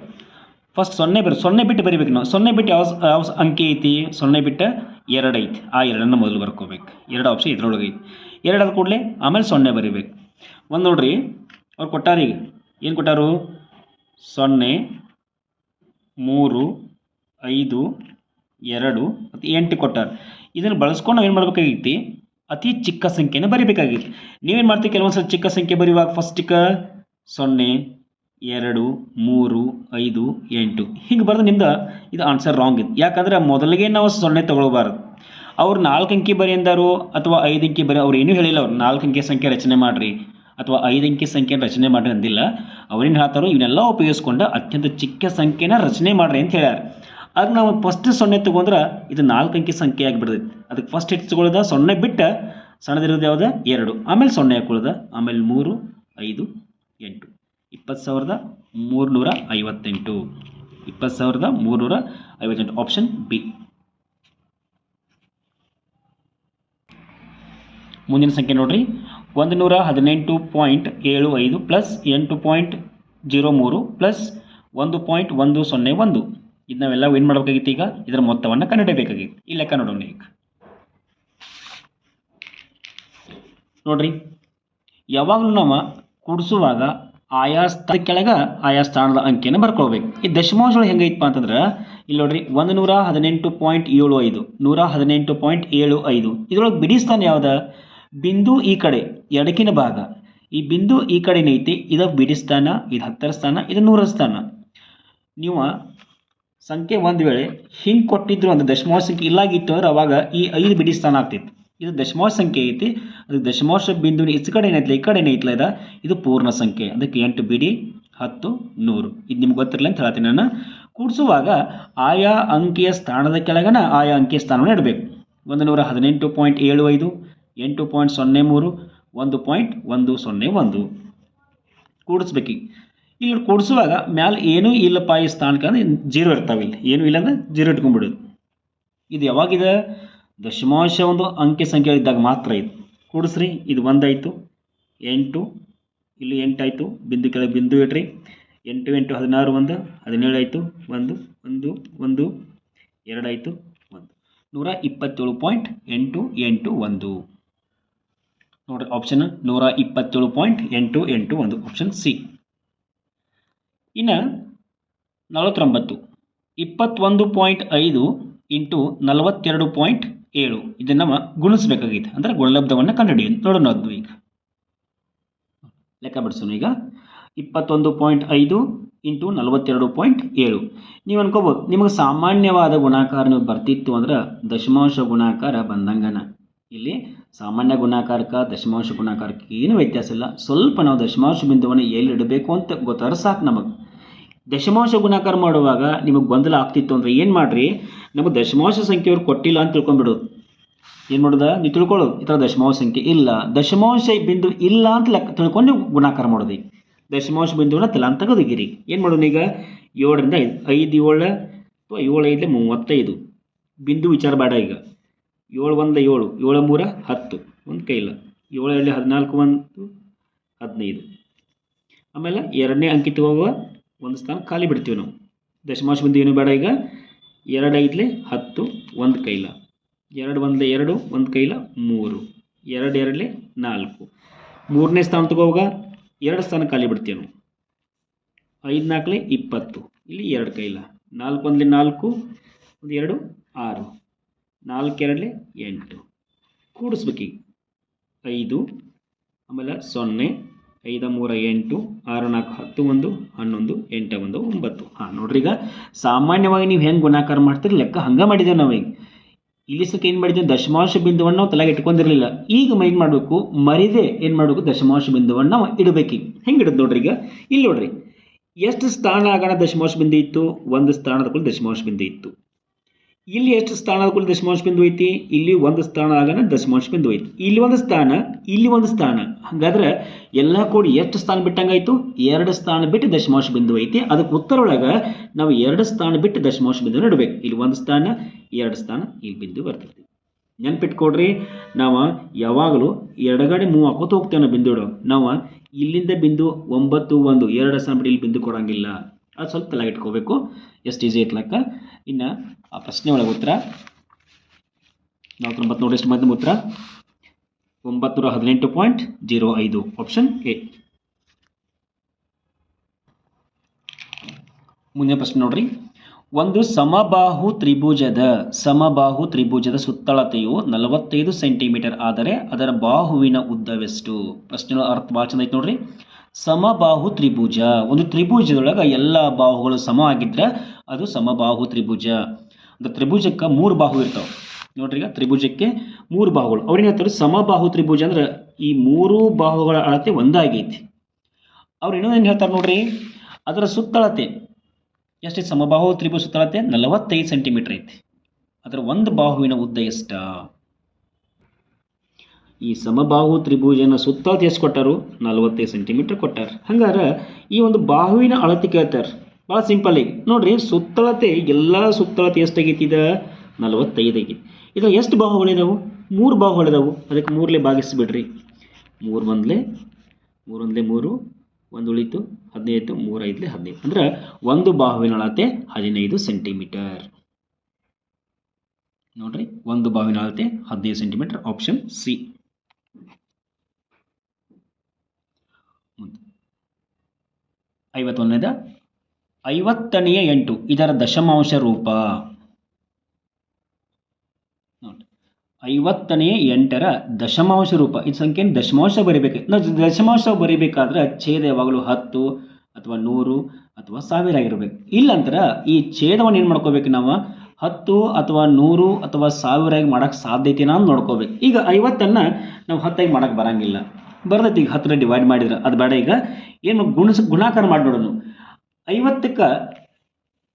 ಫಸ್ಟ್ ಸೊನ್ನೆ ಬರಿ, ಸೊನ್ನೆ ಬಿಟ್ಟು ಬರಿಬೇಕು ನಾವು. ಸೊನ್ನೆ ಬಿಟ್ಟು ಯಾವ ಯಾವ ಅಂಕೆ ಐತಿ? ಸೊನ್ನೆ ಬಿಟ್ಟು ಎರಡು ಐತಿ. ಆ ಎರಡನ್ನು ಮೊದಲು ಬರ್ಕೋಬೇಕು. ಎರಡು ಆಪ್ಷನ್ ಐತಿ. ಎರಡು ಆದ ಕೂಡಲೇ ಆಮೇಲೆ ಸೊನ್ನೆ ಬರಿಬೇಕು. ಒಂದು ನೋಡ್ರಿ, ಅವ್ರು ಕೊಟ್ಟಾರ ಈಗ ಏನು ಕೊಟ್ಟಾರು? ಸೊನ್ನೆ, ಮೂರು, ಐದು, ಎರಡು, ಮತ್ತು ಎಂಟು ಕೊಟ್ಟಾರ. ಇದನ್ನು ಬಳಸ್ಕೊಂಡು ನಾವು ಏನು ಮಾಡ್ಬೇಕಾಗೈತಿ? ಅತಿ ಚಿಕ್ಕ ಸಂಖ್ಯೆನ ಬರೀಬೇಕಾಗಿತ್ತು ನೀವೇನು ಮಾಡ್ತೀವಿ ಕೆಲವೊಂದು ಸಲ ಚಿಕ್ಕ ಸಂಖ್ಯೆ ಬರೆಯುವಾಗ ಫಸ್ಟಿಗೆ ಸೊನ್ನೆ, ಎರಡು, ಮೂರು, ಐದು, ಎಂಟು. ಹಿಂಗೆ ಬರೆದು ನಿಮ್ದು ಇದು ಆನ್ಸರ್ ರಾಂಗ್ ಇದೆ ಯಾಕಂದ್ರೆ ಮೊದಲಿಗೆ ನಾವು ಸೊನ್ನೆ ತಗೊಳ್ಬಾರ್ದು. ಅವ್ರು ನಾಲ್ಕು ಅಂಕಿ ಬರಿ ಎಂದರು ಅಥವಾ ಐದು ಅಂಕಿ ಬರಿ, ಅವ್ರು ಏನೂ ಹೇಳಿಲ್ಲ ಅವ್ರು. ನಾಲ್ಕು ಅಂಕಿ ಸಂಖ್ಯೆ ರಚನೆ ಮಾಡಿರಿ ಅಥವಾ ಐದು ಅಂಕಿ ಸಂಖ್ಯೆ ರಚನೆ ಮಾಡ್ರಿ ಅಂದಿಲ್ಲ. ಅವ್ರೇನು ಹೇಳ್ತಾರೋ ಇವನ್ನೆಲ್ಲ ಉಪಯೋಗಿಸ್ಕೊಂಡು ಅತ್ಯಂತ ಚಿಕ್ಕ ಸಂಖ್ಯೆನ ರಚನೆ ಮಾಡ್ರಿ ಅಂತ ಹೇಳ್ಯಾರ. ಆಗ ನಾವು ಫಸ್ಟ್ ಸೊನ್ನೆ ತಗೊಂಡ್ರೆ ಇದು ನಾಲ್ಕು ಅಂಕಿ ಸಂಖ್ಯೆ ಆಗಿಬಿಡ್ತೈತಿ. ಅದಕ್ಕೆ ಫಸ್ಟ್ ಎಷ್ಟು ತಗೊಳ್ಳೋದ ಸೊನ್ನೆ ಬಿಟ್ಟು ಸಣ್ಣದಿರೋದು ಯಾವ್ದು? ಎರಡು. ಆಮೇಲೆ ಸೊನ್ನೆ ಹಾಕೊಳ್ಳೋದ. ಆಮೇಲೆ ಮೂರು, ಐದು, ಎಂಟು. ಇಪ್ಪತ್ತು ಸಾವಿರದ ಮೂರುನೂರ ಐವತ್ತೆಂಟು. ಇಪ್ಪತ್ತು ಸಾವಿರದ ಮೂರುನೂರ ಐವತ್ತೆಂಟು. ಆಪ್ಷನ್ ಬಿ ಮುಂದಿನ ಸಂಖ್ಯೆ ನೋಡಿರಿ. ಒಂದು ನೂರ ಹದಿನೆಂಟು ಪಾಯಿಂಟ್ ಏಳು ಐದು ಪ್ಲಸ್ ಎಂಟು ಪಾಯಿಂಟ್ ಜೀರೋ ಮೂರು ಪ್ಲಸ್ ಒಂದು ಪಾಯಿಂಟ್ ಒಂದು ಸೊನ್ನೆ ಒಂದು. ಇದು ನಾವೆಲ್ಲ ಏನು ಮಾಡಬೇಕಾಗಿತ್ತು ಈಗ. ಇದರ ಮೊತ್ತವನ್ನು ಕಂಡುಹಿಡಬೇಕಾಗಿತ್ತು ಈ ಲೆಕ್ಕ ನೋಡೋಣ ಈಗ. ನೋಡ್ರಿ. ಯಾವಾಗಲೂ ನಾವು ಕೂಡಿಸುವಾಗ ಆಯಾ ಸ್ಥಾನ ಕೆಳಗೆ ಆಯಾ ಸ್ಥಾನದ ಅಂಕಿಯನ್ನು ಬರ್ಕೊಳ್ಬೇಕು. ಈ ದಶಮಾಂಶಗಳು ಹೆಂಗೈತಪ್ಪ ಅಂತಂದ್ರೆ, ಇಲ್ಲಿ ನೋಡ್ರಿ ಒಂದು ನೂರ ಹದಿನೆಂಟು ಪಾಯಿಂಟ್ ಏಳು ಐದು ನೂರ ಹದಿನೆಂಟು ಪಾಯಿಂಟ್ ಏಳು ಐದು. ಇದ್ರೊಳಗೆ ಬಿಡಿ ಸ್ಥಾನ ಯಾವ್ದು? ಬಿಂದು ಈ ಕಡೆ, ಎಡಕಿನ ಭಾಗ. ಈ ಬಿಂದು ಈ ಕಡೆ ಐತಿ ಇದು ಬಿಡಿ ಸ್ಥಾನ, ಇದು ಹತ್ತರ ಸ್ಥಾನ, ಇದು ನೂರ ಸ್ಥಾನ. ನೀವು ಸಂಖ್ಯೆ ಒಂದು ವೇಳೆ ಹಿಂಗೆ ಕೊಟ್ಟಿದ್ರು ಅಂದ್ರೆ ದಶಮಾಂಶ ಸಂಖ್ಯೆ ಇಲ್ಲಾಗಿತ್ತು ಅಂದ್ರೆ ಅವಾಗ ಈ ಐದು ಬಿಡಿ ಸ್ಥಾನ ಆಗ್ತಿತ್ತು. ಇದು ದಶಮಾಂಶ ಸಂಖ್ಯೆ ಐತಿ, ಅದು ದಶಮಾಂಶ ಬಿಂದು ಈಚೆ ಕಡೆ ಏನೈತಿ ಈ ಕಡೆ ಏನೈತಿಲ್ಲ ಇದ ಇದು ಪೂರ್ಣ ಸಂಖ್ಯೆ. ಅದಕ್ಕೆ ಎಂಟು ಬಿಡಿ, ಹತ್ತು, ನೂರು. ಇದು ನಿಮ್ಗೆ ಗೊತ್ತಿರಲಿಲ್ಲ ಅಂತ ಹೇಳ್ತೀನಿ ನಾನು. ಕೂಡಿಸುವಾಗ ಆಯಾ ಅಂಕಿಯ ಸ್ಥಾನದ ಕೆಳಗನ ಆಯಾ ಅಂಕಿಯ ಸ್ಥಾನವನ್ನು ಇಡಬೇಕು. ಒಂದು ನೂರ ಹದಿನೆಂಟು ಪಾಯಿಂಟ್ ಏಳು ಐದು ಎಂಟು ಪಾಯಿಂಟ್ ಸೊನ್ನೆ ಮೂರು, ಒಂದು ಪಾಯಿಂಟ್ ಒಂದು ಸೊನ್ನೆ ಒಂದು. ಕೂಡಿಸ್ಬೇಕು ಇಲ್ಲಿ ಕೂಡಿಸುವಾಗ ಮ್ಯಾಲೆ ಏನೂ ಇಲ್ಲಪ್ಪ ಈ ಸ್ಥಾನಕ್ಕೆ ಅಂದ್ರೆ ಜೀರೋ ಇರ್ತಾವೆ ಇಲ್ಲಿ. ಏನೂ ಇಲ್ಲ ಅಂದ್ರೆ ಜೀರೋ ಇಟ್ಕೊಂಡ್ಬಿಡೋದು. ಇದು ಯಾವಾಗಿದೆ? ದಶಮಾಂಶ ಒಂದು ಅಂಕೆ ಸಂಖ್ಯೆ ಇದ್ದಾಗ ಮಾತ್ರ ಇದು. ಕೂಡಿಸ್ರಿ, ಇದು ಒಂದಾಯಿತು. ಎಂಟು, ಇಲ್ಲಿ ಎಂಟಾಯಿತು. ಬಿಂದು ಕೆಳಗೆ ಬಿಂದು ಇಡ್ರಿ ಎಂಟು ಎಂಟು, ಹದಿನಾರು, ಒಂದು ಹದಿನೇಳು ಆಯಿತು ಒಂದು ಒಂದು ಒಂದು, ಎರಡಾಯಿತು. ಒಂದು. ನೂರ ಇಪ್ಪತ್ತೇಳು ಪಾಯಿಂಟ್ ಎಂಟು ಎಂಟು ಒಂದು. ನೋಡ್ರಿ ಆಪ್ಷನ್ ನೂರ ಇಪ್ಪತ್ತೇಳು ಪಾಯಿಂಟ್ ಎಂಟು ಎಂಟು ಒಂದು ಆಪ್ಷನ್ ಸಿ ಇನ್ನು ನಲವತ್ತೊಂಬತ್ತು, ಇಪ್ಪತ್ತೊಂದು ಪಾಯಿಂಟ್ ಐದು ಇಂಟು ನಲವತ್ತೆರಡು ಪಾಯಿಂಟ್ ಏಳು. ಇದನ್ನು ಗುಣಿಸ್ಬೇಕಾಗಿತ್ತು ಅಂದರೆ ಗುಣಲಬ್ಧವನ್ನು ಕಂಡುಹಿಡಿಯೋದು ನೋಡೋಣ ಅದು ಈಗ. ಲೆಕ್ಕ ಬಿಡಿಸೋಣ ಈಗ. ಇಪ್ಪತ್ತೊಂದು ಪಾಯಿಂಟ್ ಐದು ಇಂಟು ನಲವತ್ತೆರಡು ಪಾಯಿಂಟ್ ಏಳು. ನೀವು ಅನ್ಕೋಬೋದು, ನಿಮಗೆ ಸಾಮಾನ್ಯವಾದ ಗುಣಾಕಾರ ನೀವು ಬರ್ತಿತ್ತು ಅಂದ್ರೆ ದಶಮಾಂಶ ಗುಣಾಕಾರ ಬಂದಂಗನ. ಇಲ್ಲಿ ಸಾಮಾನ್ಯ ಗುಣಾಕಾರಕ, ದಶಮಾಂಶ ಗುಣಾಕಾರಕ್ಕೆ ಏನು ವ್ಯತ್ಯಾಸ ಇಲ್ಲ. ಸ್ವಲ್ಪ ನಾವು ದಶಮಾಂಶ ಬಿಂದುವನ್ನು ಎಲ್ಲಿ ಇಡಬೇಕು ಅಂತ ಗೊತ್ತಾದ್ರೆ ಸಾಕು ನಮಗೆ. ದಶಮಾಂಶ ಗುಣಾಕಾರ ಮಾಡುವಾಗ ನಿಮಗೆ ಗೊಂದಲ ಆಗ್ತಿತ್ತು ಅಂದರೆ ಏನು ಮಾಡಿರಿ? ನಮಗೆ ದಶಮಾಂಶ ಸಂಖ್ಯೆಯವ್ರು ಕೊಟ್ಟಿಲ್ಲ ಅಂತ ತಿಳ್ಕೊಂಡ್ಬಿಡೋದು. ಏನು ಮಾಡೋದು? ನೀವು ತಿಳ್ಕೊಳ್ಳೋದು. ಈ ಥರ ದಶಮಾಂಶ ಸಂಖ್ಯೆ ಇಲ್ಲ. ದಶಮಾಂಶ ಬಿಂದು ಇಲ್ಲ ಅಂತ ಲೆಕ್ಕ ತಿಳ್ಕೊಂಡು ನೀವು ಗುಣಾಕಾರ ಮಾಡೋದು. ದಶಮಾಂಶ ಬಿಂದುವನ್ನು ತಲಾ ಅಂತ ಏನು ಮಾಡೋಣ ಈಗ ಏಳರಿಂದ ಐದು ಐದು ಏಳು ಅಥವಾ ಏಳು ಐದು ಮೂವತ್ತೈದು. ಬಿಂದು ವಿಚಾರ ಬೇಡ ಈಗ. ಏಳು ಒಂದು ಏಳು ಏಳು ಮೂರ ಹತ್ತು. ಒಂದು ಕೈಲ. ಏಳು ಎರಡು ಹದಿನಾಲ್ಕು ಒಂದು ಹದಿನೈದು. ಆಮೇಲೆ ಎರಡನೇ ಅಂಕಿ ತಗೋವ ಒಂದು ಸ್ಥಾನ ಖಾಲಿ ಬಿಡ್ತೀವಿ ನಾವು. ದಶಮಾಂಶ ಬಿಂದು ಏನು ಬೇಡ ಈಗ. ಎರಡು ಐದಲೆ ಹತ್ತು, ಒಂದು ಕೈಲ. ಎರಡು ಒಂದಲೆ ಎರಡು, ಒಂದು ಕೈಲ ಮೂರು. ಎರಡು ಎರಡಲೆ ನಾಲ್ಕು. ಮೂರನೇ ಸ್ಥಾನ ತಗೋವಾಗ ಎರಡು ಸ್ಥಾನ ಖಾಲಿ ಬಿಡ್ತೀವಿ ನಾವು. ಐದು ನಾಲ್ಕಲೆ ಇಪ್ಪತ್ತು. ಇಲ್ಲಿ ಎರಡು ಕೈಲ. ನಾಲ್ಕು ಒಂದಲೆ ನಾಲ್ಕು, ಒಂದು ಎರಡು ಆರು. ನಾಲ್ಕು ಎರಡಲೆ ಎಂಟು ಕೂಡಿಸ್ಬೇಕೀಗ ಐದು, ಆಮೇಲೆ ಸೊನ್ನೆ, ಐದು, ಮೂರ, ಎಂಟು, ಆರು, ನಾಲ್ಕು, ಹತ್ತು, ಒಂದು, ಹನ್ನೊಂದು, ಎಂಟು, ಒಂದು, ಒಂಬತ್ತು. ಹಾಂ, ನೋಡ್ರಿ ಈಗ ಸಾಮಾನ್ಯವಾಗಿ ನೀವು ಹೆಂಗೆ ಗುಣಾಕಾರ ಮಾಡ್ತೀರಿ, ಲೆಕ್ಕ ಹಂಗೆ ಮಾಡಿದ್ದೇವೆ ನಾವು ಈಗ ಇಲ್ಲಿ ಸಕ್ಕೆ ಏನು ಮಾಡಿದ್ದೇವೆ? ದಶಮಾಂಶ ಬಿಂದುವನ್ನು ನಾವು ತಲೆಗೆ ಇಟ್ಕೊಂಡಿರಲಿಲ್ಲ. ಈಗ ಮೈನ್ ಮಾಡಬೇಕು? ಮರಿದೆ ಏನು ಮಾಡಬೇಕು? ದಶಮಾಂಶ ಬಿಂದುವನ್ನು ನಾವು ಇಡಬೇಕು ಹೆಂಗೆ ಇಡೋದು ನೋಡ್ರಿ ಈಗ? ಇಲ್ಲಿ ನೋಡ್ರಿ. ಎಷ್ಟು ಸ್ಥಾನ ಆಗೋಣ ದಶಮಾಂಶ ಬಿಂದು ಇತ್ತು? ಒಂದು ಸ್ಥಾನದ ಕೂಡ ದಶಮಾಂಶ ಬಿಂದು ಇತ್ತು. ಇಲ್ಲಿ ಎಷ್ಟು ಸ್ಥಾನ ದಶಮಾಂಶ ಬಿಂದು ಐತಿ? ಇಲ್ಲಿ ಒಂದು ಸ್ಥಾನ ಆಗೋಣ ದಶಮಾಂಶ ಬಿಂದು ಐತಿ. ಇಲ್ಲಿ ಒಂದು ಸ್ಥಾನ, ಇಲ್ಲಿ ಒಂದು ಸ್ಥಾನ. ಹಾಗಾದ್ರೆ ಎಲ್ಲ ಕೂಡ ಎಷ್ಟು ಸ್ಥಾನ ಬಿಟ್ಟಂಗಾಯ್ತು ಎರಡು ಸ್ಥಾನ ಬಿಟ್ಟು ದಶಮಾಂಶ ಬಿಂದು ಐತಿ. ಅದಕ್ಕೆ ಉತ್ತರ ಒಳಗೆ ನಾವು ಎರಡು ಸ್ಥಾನ ಬಿಟ್ಟು ದಶಮಾಂಶ ಬಿಂದು ನೋಡ್ಬೇಕು. ಇಲ್ಲಿ ಒಂದು ಸ್ಥಾನ, ಎರಡು ಸ್ಥಾನ, ಇಲ್ಲಿ ಬಿಂದು ಬರ್ತೈತಿ. ನೆನ್ಪಿಟ್ಕೊಡ್ರಿ, ನಾವು ಯಾವಾಗಲೂ ಎರಡಗಡೆ ಮೂವ್ ಹಾಕೋತ ಹೋಗ್ತೇವೆ ನಾವು ಬಿಂದು ಇಡೋ ನಾವು ಇಲ್ಲಿಂದ ಬಿಂದು ಒಂಬತ್ತು, ಒಂದು, ಎರಡು ಸ್ಥಾನ ಬಿಟ್ಟು ಇಲ್ಲಿ ಬಿಂದು ಕೊಡಂಗಿಲ್ಲ. ಅದು ಸ್ವಲ್ಪ ತಲೆಗೆ ಇಟ್ಕೋಬೇಕು. ಎಷ್ಟು ಈಸಿ ಐತ್ಲಕ್ಕ ಇನ್ನು ಆ ಪ್ರಶ್ನೆ ಒಳಗೆ ಉತ್ತರ. ನಲವತ್ತೊಂಬತ್ತು ನೋಡಿ ಎಷ್ಟು ಮಧ್ಯಮ ಉತ್ತರ. ಒಂಬತ್ತು ಹದಿನೆಂಟು ಪಾಯಿಂಟ್ ಜೀರೋ ಐದು. ಆಪ್ಷನ್ ಎ ಮುಂದಿನ ಪ್ರಶ್ನೆ ನೋಡ್ರಿ. ಒಂದು ಸಮಬಾಹು ತ್ರಿಭುಜದ ಸಮಬಾಹು ತ್ರಿಭುಜದ ಸುತ್ತಳತೆಯು ನಲವತ್ತೈದು ಸೆಂಟಿಮೀಟರ್ ಆದರೆ ಅದರ ಬಾಹುವಿನ ಉದ್ದವೆಷ್ಟು? ಪ್ರಶ್ನೆ ಅರ್ಥ ಭಾಳ ಚಂದ ಐತೆ ನೋಡ್ರಿ. ಸಮಬಾಹು ತ್ರಿಭುಜ. ಒಂದು ತ್ರಿಭುಜದೊಳಗೆ ಎಲ್ಲ ಬಾಹುಗಳು ಸಮ ಆಗಿದ್ರೆ ಅದು ಸಮಬಾಹು ತ್ರಿಭುಜ. ಅಂದ್ರೆ ತ್ರಿಭುಜಕ್ಕೆ ಮೂರು ಬಾಹು ಇರ್ತಾವೆ. ನೋಡ್ರಿ ಈಗ ತ್ರಿಭುಜಕ್ಕೆ ಮೂರು ಬಾಹುಗಳು. ಅವ್ರೇನು ಹೇಳ್ತಾರೆ? ಸಮಬಾಹು ತ್ರಿಭುಜ ಅಂದ್ರೆ ಈ ಮೂರು ಬಾಹುಗಳ ಅಳತೆ ಒಂದಾಗೈತಿ. ಅವ್ರು ಏನು ಹೇಳ್ತಾರೆ ನೋಡ್ರಿ? ಅದರ ಸುತ್ತಳತೆ. ಎಷ್ಟೈತೆ ಸಮಬಾಹು ತ್ರಿಭುಜ ಸುತ್ತಳತೆ ನಲವತ್ತೈದು ಸೆಂಟಿಮೀಟರ್ ಐತಿ. ಅದರ ಒಂದು ಬಾಹುವಿನ ಉದ್ದ ಎಷ್ಟ? ಈ ಸಮಬಾಹು ತ್ರಿಭುಜನ ಸುತ್ತ ಎಷ್ಟು ಕೊಟ್ಟಾರು ನಲವತ್ತೈದು ಸೆಂಟಿಮೀಟರ್ ಕೊಟ್ಟಾರ. ಹಂಗಾರೆ ಈ ಒಂದು ಬಾಹುವಿನ ಅಳತೆ ಕೇಳ್ತಾರೆ. ಭಾಳ ಸಿಂಪಲ್ ಆಗಿ. ನೋಡ್ರಿ, ಸುತ್ತಳತೆ ಎಲ್ಲ ಸುತ್ತಳತೆ ಎಷ್ಟಾಗೈತಿದ ಇದು? ನಲವತ್ತೈದು ಆಗೈತಿ. ಇದ್ರ ಎಷ್ಟು ಬಾಹುಗಳಿದಾವು ಮೂರು ಬಾಹುಗಳಿದಾವು ಅದಕ್ಕೆ ಮೂರಲೇ ಭಾಗಿಸ್ಬಿಡ್ರಿ. ಮೂರು ಒಂದಲೇ, ಮೂರು ಒಂದ್ಲೆ ಮೂರು, ಒಂದು ಉಳಿತು ಹದಿನೈದು, ಮೂರು ಹದಿನೈದು. ಅಂದ್ರೆ ಒಂದು ಬಾಹುವಿನ ಅಳತೆ ಹದಿನೈದು ಸೆಂಟಿಮೀಟರ್. ನೋಡ್ರಿ, ಒಂದು ಬಾವಿನ ಅಳತೆ ಹದಿನೈದು ಸೆಂಟಿಮೀಟರ್, ಆಪ್ಷನ್ ಸಿ. ಐವತ್ತೊಂದನೇದ? ಐವತ್ತನೆಯ ಎಂಟು, ಇದರ ದಶಮಾಂಶ ರೂಪ. ಐವತ್ತನೆಯ ಎಂಟರ ದಶಮಾಂಶ ರೂಪ. ಈ ಸಂಖ್ಯೆಯನ್ನು ದಶಮಾಂಶ ಬರೀಬೇಕು. ನಾವು ದಶಮಾಂಶ ಬರೀಬೇಕಾದ್ರೆ ಛೇದ ಯಾವಾಗಲೂ ಹತ್ತು ಅಥವಾ ನೂರು ಅಥವಾ ಸಾವಿರ ಆಗಿರಬೇಕು ಇಲ್ಲಂತರ ಈ ಛೇದವನ್ನು ಏನು ಮಾಡ್ಕೋಬೇಕು ನಾವು? ಹತ್ತು ಅಥವಾ ನೂರು ಅಥವಾ ಸಾವಿರ ಆಗಿ ಮಾಡೋಕ್ಕೆ ಸಾಧ್ಯತೆನ ಅಂತ ನೋಡ್ಕೋಬೇಕು. ಈಗ ಐವತ್ತನ್ನು ನಾವು ಹತ್ತಾಗಿ ಮಾಡೋಕ್ಕೆ ಬರಂಗಿಲ್ಲ. ಬರ್ತೈತಿ ಈಗ ಹತ್ತರ ಡಿವೈಡ್ ಮಾಡಿದ್ರೆ. ಅದು ಬೇಡ ಈಗ. ಏನು ಗುಣಸ, ಗುಣಾಕಾರ ಮಾಡಿ ನೋಡೋಣ ಐವತ್ತಕ್ಕೆ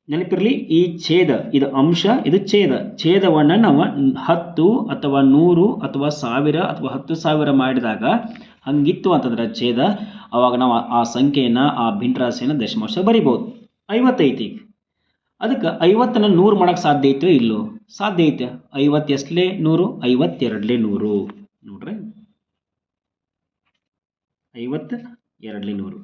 ನೆನಪಿರಲಿ, ಈ ಛೇದ, ಇದು ಅಂಶ, ಇದು ಛೇದ. ಛೇದವನ್ನು ನಾವು ಹತ್ತು ಅಥವಾ ನೂರು ಅಥವಾ ಸಾವಿರ ಅಥವಾ ಹತ್ತು ಸಾವಿರ ಮಾಡಿದಾಗ ಹಂಗಿತ್ತು ಅಂತಂದ್ರೆ ಛೇದ, ಅವಾಗ ನಾವು ಆ- ಸಂಖ್ಯೆಯನ್ನು, ಆ ಭಿನ್ನರಾಶಿಯನ್ನು ದಶಮಾಂಶ ಬರಿಬೋದು. ಐವತ್ತೈತಿ ಅದಕ್ಕೆ ಐವತ್ತನ್ನು ನೂರು ಮಾಡೋಕ್ಕೆ ಸಾಧ್ಯ ಐತೋ ಇಲ್ಲೋ? ಸಾಧ್ಯ ಐತೆ. ಐವತ್ತು ಎಷ್ಟಲೇ ನೂರು, ಐವತ್ತೆರಡಲೇ ನೂರು. ನೋಡ್ರಿ? ಐವತ್ತು, ಎರಡಲೇ ನೂರು.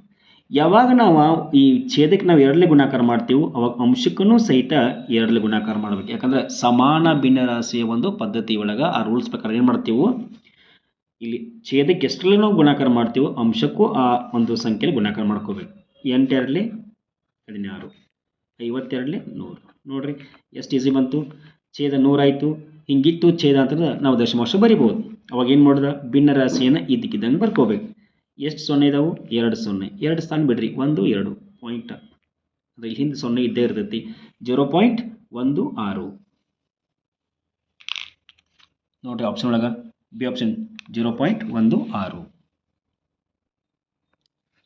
ಯಾವಾಗ ನಾವು ಈ ಛೇದಕ್ಕೆ ನಾವು ಎರಡಲೇ ಗುಣಾಕಾರ ಮಾಡ್ತೀವಿ, ಅವಾಗ ಅಂಶಕ್ಕೂ ಸಹಿತ ಎರಡಲೇ ಗುಣಾಕಾರ ಮಾಡ್ಬೇಕು. ಯಾಕಂದ್ರೆ ಸಮಾನ ಭಿನ್ನರಾಶಿಯ ಒಂದು ಪದ್ಧತಿ ಒಳಗೆ ಆ ರೂಲ್ಸ್ ಪ್ರಕಾರ ಏನು ಮಾಡ್ತೀವಿ, ಇಲ್ಲಿ ಛೇದಕ್ಕೆ ಎಷ್ಟರಲ್ಲಿ ನಾವು ಗುಣಾಕಾರ ಮಾಡ್ತೀವೋ, ಅಂಶಕ್ಕೂ ಆ ಒಂದು ಸಂಖ್ಯೆಯಲ್ಲಿ ಗುಣಾಕಾರ ಮಾಡ್ಕೋಬೇಕು. ಎಂಟೆರಡಲಿ ಹದಿನಾರು. ಐವತ್ತೆರಡಲಿ, ನೂರು. ನೋಡ್ರಿ, ಎಷ್ಟು ಈಸಿ ಬಂತು? ಛೇದ ನೂರಾಯಿತು ಹಿಂಗಿತ್ತು ಛೇದ ಅಂತಂದ್ರೆ ನಾವು ದಶಮಾಂಶ ಬರಿಬೋದು. ಅವಾಗ ಏನು ಮಾಡಿದ? ಭಿನ್ನ ರಾಶಿಯನ್ನ ಇದ್ದಕ್ಕಿದ್ದಂಗೆ ಬರ್ಕೋಬೇಕು. ಎಷ್ಟು ಸೊನ್ನೆ ಇದಾವೆ? ಎರಡು ಸೊನ್ನೆ. ಎರಡು ಸ್ಥಾನ ಬಿಡ್ರಿ. ಒಂದು, ಎರಡು. ಪಾಯಿಂಟ್ ಅದ್ರ ಹಿಂದೆ ಸೊನ್ನೆ ಇದ್ದೇ ಇರ್ತೈತಿ. ಜೀರೋ ಪಾಯಿಂಟ್ ಒಂದು, ಆರು. ನೋಡ್ರಿ ಆಪ್ಷನ್ ಒಳಗೆ. ಬಿ ಆಪ್ಷನ್ ಜೀರೋ ಪಾಯಿಂಟ್ ಒಂದು, ಆರು.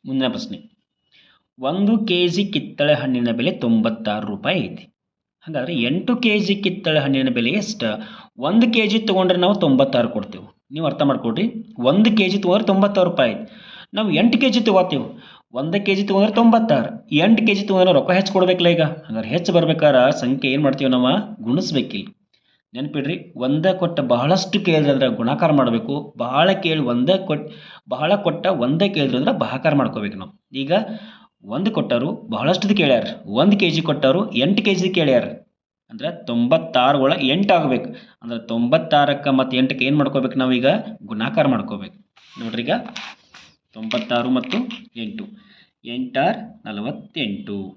ಮುಂದಿನ ಪ್ರಶ್ನೆ. ಒಂದು ಕೆ ಜಿ ಕಿತ್ತಳೆ ಹಣ್ಣಿನ ಬೆಲೆ ತೊಂಬತ್ತಾರು ರೂಪಾಯಿ ಐತಿ. ಹಾಗಾದ್ರೆ ಎಂಟು ಕೆ ಜಿ ಕಿತ್ತಳೆ ಹಣ್ಣಿನ ಬೆಲೆ ಎಷ್ಟು? ಒಂದು ಕೆ ಜಿ ತೊಗೊಂಡ್ರೆ ನಾವು ತೊಂಬತ್ತಾರು ಕೊಡ್ತೇವೆ. ನೀವು ಅರ್ಥ ಮಾಡ್ಕೊಡ್ರಿ ಒಂದು ಕೆ ಜಿ ತೊಗೊಂಡ್ರೆ ತೊಂಬತ್ತಾರು ರೂಪಾಯಿ ನಾವು ಎಂಟು ಕೆ ಜಿ ತೊಗೋತೀವಿ. ಒಂದು ಕೆ ಜಿ ತೊಗೊಂಡ್ರೆ ತೊಂಬತ್ತಾರು. ಎಂಟು ಕೆ ಜಿ ತೊಗೊಂಡ್ರೆ ರೊಕ್ಕ ಹೆಚ್ಚು ಕೊಡ್ಬೇಕಲ್ಲ ಈಗ? ಹಂಗಾರೆ ಹೆಚ್ಚು ಬರ್ಬೇಕಾರ ಸಂಖ್ಯೆ ಏನು ಮಾಡ್ತೀವಿ ನಾವು? ಗುಣಿಸ್ಬೇಕಿಲ್ಲ. ನೆನಪಿಡ್ರಿ, ಒಂದೇ ಕೊಟ್ಟ ಬಹಳಷ್ಟು ಕೇಳಿದ್ರೆ ಅಂದ್ರೆ ಗುಣಾಕಾರ ಮಾಡಬೇಕು. ಬಹಳ ಕೇಳಿ ಒಂದೇ ಕೊಟ್ಟು ಬಹಳ ಕೊಟ್ಟ ಒಂದೇ ಕೇಳಿದ್ರೆ ಅಂದ್ರೆ ಬಹಾಕಾರ ಮಾಡ್ಕೋಬೇಕು ನಾವು. ಈಗ ಒಂದು ಕೊಟ್ಟರು ಬಹಳಷ್ಟು ಕೇಳ್ಯಾರ. ಒಂದು ಕೆ ಜಿ ಕೊಟ್ಟರು ಎಂಟು ಕೆ ಜಿ ಕೇಳ್ಯಾರ. ಅಂದ್ರೆ ತೊಂಬತ್ತಾರು ಒಳಗೆ ಎಂಟು ಆಗ್ಬೇಕು. ಅಂದ್ರೆ ತೊಂಬತ್ತಾರಕ್ಕೆ ಮತ್ತು ಎಂಟಕ್ಕೆ ಏನು ಮಾಡ್ಕೋಬೇಕು ನಾವೀಗ ಗುಣಾಕಾರ ಮಾಡ್ಕೋಬೇಕು. ನೋಡ್ರಿ ಈಗ ತೊಂಬತ್ತಾರು ಮತ್ತು ಎಂಟು. ಎಂಟಾರು ನಲವತ್ತೆಂಟು.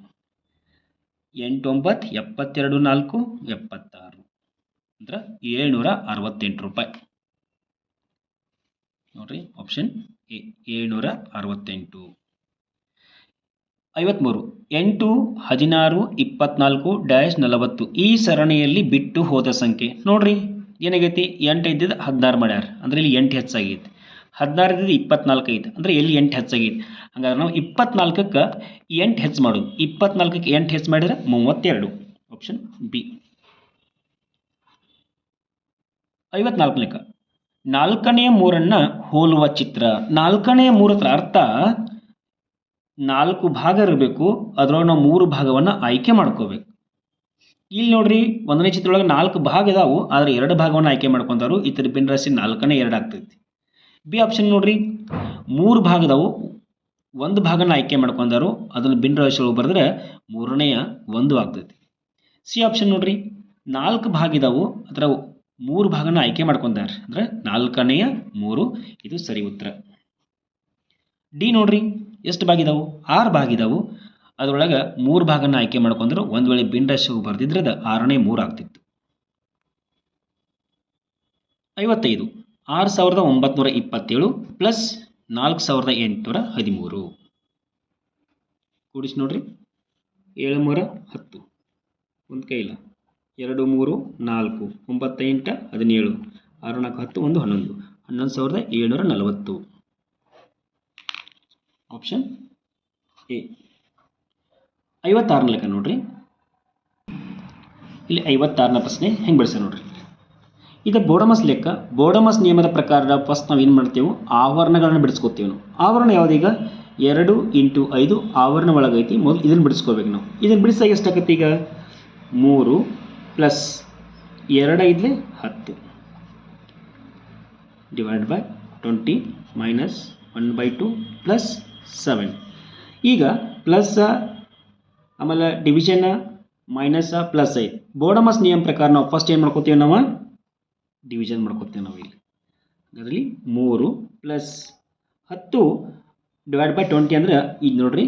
ಎಂಟು ಒಂಬತ್ತು ಎಪ್ಪತ್ತೆರಡು ನಾಲ್ಕು ಎಪ್ಪತ್ತಾರು. ಅಂದ್ರೆ ಏಳ್ನೂರ ಅರವತ್ತೆಂಟು ರೂಪಾಯಿ. ನೋಡ್ರಿ ಆಪ್ಷನ್ ಎ, ಏಳ್ನೂರ ಅರವತ್ತೆಂಟು. ಐವತ್ತ್ಮೂರು ಎಂಟು, ಹದಿನಾರು, ಇಪ್ಪತ್ನಾಲ್ಕು, ಡ್ಯಾಶ್ ನಲವತ್ತು ಈ ಸರಣಿಯಲ್ಲಿ ಬಿಟ್ಟು ಹೋದ ಸಂಖ್ಯೆ. ನೋಡ್ರಿ, ಏನಾಗೈತಿ? ಎಂಟು ಇದ್ದಿದ್ದು ಹದಿನಾರು ಮಾಡ್ಯಾರ. ಅಂದ್ರೆ ಇಲ್ಲಿ ಎಂಟು ಹೆಚ್ಚಾಗೈತಿ. ಹದಿನಾರು ಇದ್ದಿದ್ದು ಇಪ್ಪತ್ನಾಲ್ಕು ಐತೆ. ಅಂದ್ರೆ ಎಲ್ಲಿ ಎಂಟು ಹೆಚ್ಚಾಗೈತಿ? ಹಂಗಾದ್ರೆ ನಾವು ಇಪ್ಪತ್ನಾಲ್ಕಕ್ಕೆ ಎಂಟು ಹೆಚ್ಚು ಮಾಡೋದು. ಇಪ್ಪತ್ನಾಲ್ಕಕ್ಕೆ ಎಂಟು ಹೆಚ್ಚು ಮಾಡಿದ್ರೆ ಮೂವತ್ತೆರಡು. ಆಪ್ಷನ್ ಬಿ ಐವತ್ನಾಲ್ಕನೇಕ. ನಾಲ್ಕನೇ ಮೂರನ್ನು ಹೋಲುವ ಚಿತ್ರ. ನಾಲ್ಕನೇ ಮೂರತ್ರ ಅರ್ಥ ನಾಲ್ಕು ಭಾಗ ಇರಬೇಕು, ಅದರೊಳಗೆ ನಾವು ಮೂರು ಭಾಗವನ್ನು ಆಯ್ಕೆ ಮಾಡ್ಕೋಬೇಕು. ಇಲ್ಲಿ ನೋಡ್ರಿ, ಒಂದನೇ ಚಿತ್ರದೊಳಗೆ ನಾಲ್ಕು ಭಾಗ ಇದಾವು, ಆದರೆ ಎರಡು ಭಾಗವನ್ನು ಆಯ್ಕೆ ಮಾಡ್ಕೊಂತಾರು ಇತರ ಭಿನ್ನರಾಶಿ ನಾಲ್ಕನೇ ಎರಡು ಆಗ್ತೈತಿ. ಬಿ ಆಪ್ಷನ್ ನೋಡ್ರಿ, ಮೂರು ಭಾಗದವು ಒಂದು ಭಾಗನ ಆಯ್ಕೆ ಮಾಡ್ಕೊಂಡಾರು ಅದನ್ನು ಭಿನ್ನರಾಶಿ ಒಳಗೆ ಬರೆದ್ರೆ ಮೂರನೆಯ ಒಂದು ಆಗ್ತೈತಿ. ಸಿ ಆಪ್ಷನ್ ನೋಡ್ರಿ, ನಾಲ್ಕು ಭಾಗ ಇದಾವು ಅದರ ಮೂರು ಭಾಗನ ಆಯ್ಕೆ ಮಾಡ್ಕೊಂತಾರೆ ಅಂದ್ರೆ ನಾಲ್ಕನೆಯ ಮೂರು, ಇದು ಸರಿ ಉತ್ತರ. ಡಿ ನೋಡ್ರಿ ಎಷ್ಟು ಭಾಗಿದಾವು ಆರು ಭಾಗ ಇದಾವು ಅದರೊಳಗೆ ಮೂರು ಭಾಗನ ಆಯ್ಕೆ ಮಾಡ್ಕೊಂಡ್ರೆ. ಒಂದು ವೇಳೆ ಬಿಂಡಶವು ಬರ್ದಿದ್ರೆ ಅದು ಆರನೇ ಮೂರು ಆಗ್ತಿತ್ತು. ಐವತ್ತೈದು. ಆರು ಸಾವಿರದ ಒಂಬತ್ನೂರ ಇಪ್ಪತ್ತೇಳು ಪ್ಲಸ್ ನಾಲ್ಕು ಸಾವಿರದ ಎಂಟುನೂರ ಹದಿಮೂರು. ಕೂಡಿಸಿ ನೋಡ್ರಿ. ಏಳು ಮೂರ ಹತ್ತು. ಒಂದು ಕೈಲ. ಎರಡು ಮೂರು ನಾಲ್ಕು. ಒಂಬತ್ತೆಂಟು ಹದಿನೇಳು. ಆರು ನಾಲ್ಕು ಹತ್ತು, ಒಂದು ಹನ್ನೊಂದು. ಹನ್ನೊಂದು ಸಾವಿರದ ಏಳುನೂರ ನಲವತ್ತು. ಆಪ್ಷನ್ ಎ ಐವತ್ತಾರನ ಲೆಕ್ಕ ನೋಡ್ರಿ. ಇಲ್ಲಿ ಐವತ್ತಾರನ ಪ್ರಶ್ನೆ ಹೆಂಗೆ ಬೆಳೆಸ ನೋಡ್ರಿ. ಇದು ಬೋಡಮಸ್ ಲೆಕ್ಕ, ಬೋಡಮಸ್ ನಿಯಮದ ಪ್ರಕಾರ ಫಸ್ಟ್ ನಾವು ಏನು ಮಾಡ್ತೇವೆ? ಆವರಣಗಳನ್ನು ಬಿಡಿಸ್ಕೋತೀವಿ ನಾವು. ಆವರಣ ಯಾವುದೀಗ? ಎರಡು ಇಂಟು ಐದು ಆವರಣ ಒಳಗೈತಿ. ಮೊದಲು ಇದನ್ನು ಬಿಡಿಸ್ಕೋಬೇಕು ನಾವು. ಇದನ್ನು ಬಿಡಿಸಾಗ ಎಷ್ಟಾಗತ್ತೆ ಈಗ? ಮೂರು ಪ್ಲಸ್ ಎರಡೈದ್ಲೆ ಹತ್ತು. Divide by twenty minus one by two plus seven ಈಗ ಪ್ಲಸ್ ಆಮೇಲೆ ಡಿವಿಷನ್ ಮೈನಸ್ ಪ್ಲಸ್ ಐ ಬೋಡಮಸ್ ನಿಯಮ ಪ್ರಕಾರ ನಾವು ಫಸ್ಟ್ ಏನು ಮಾಡ್ಕೋತೀವಿ ನಾವು? ಡಿವಿಷನ್ ಮಾಡ್ಕೋತೀವಿ ನಾವು ಇಲ್ಲಿ. ಅದರಲ್ಲಿ ಮೂರು ಪ್ಲಸ್ ಹತ್ತು ಡಿವೈಡ್ ಬೈ ಟ್ವೆಂಟಿ ಅಂದರೆ ಈಗ ನೋಡ್ರಿ,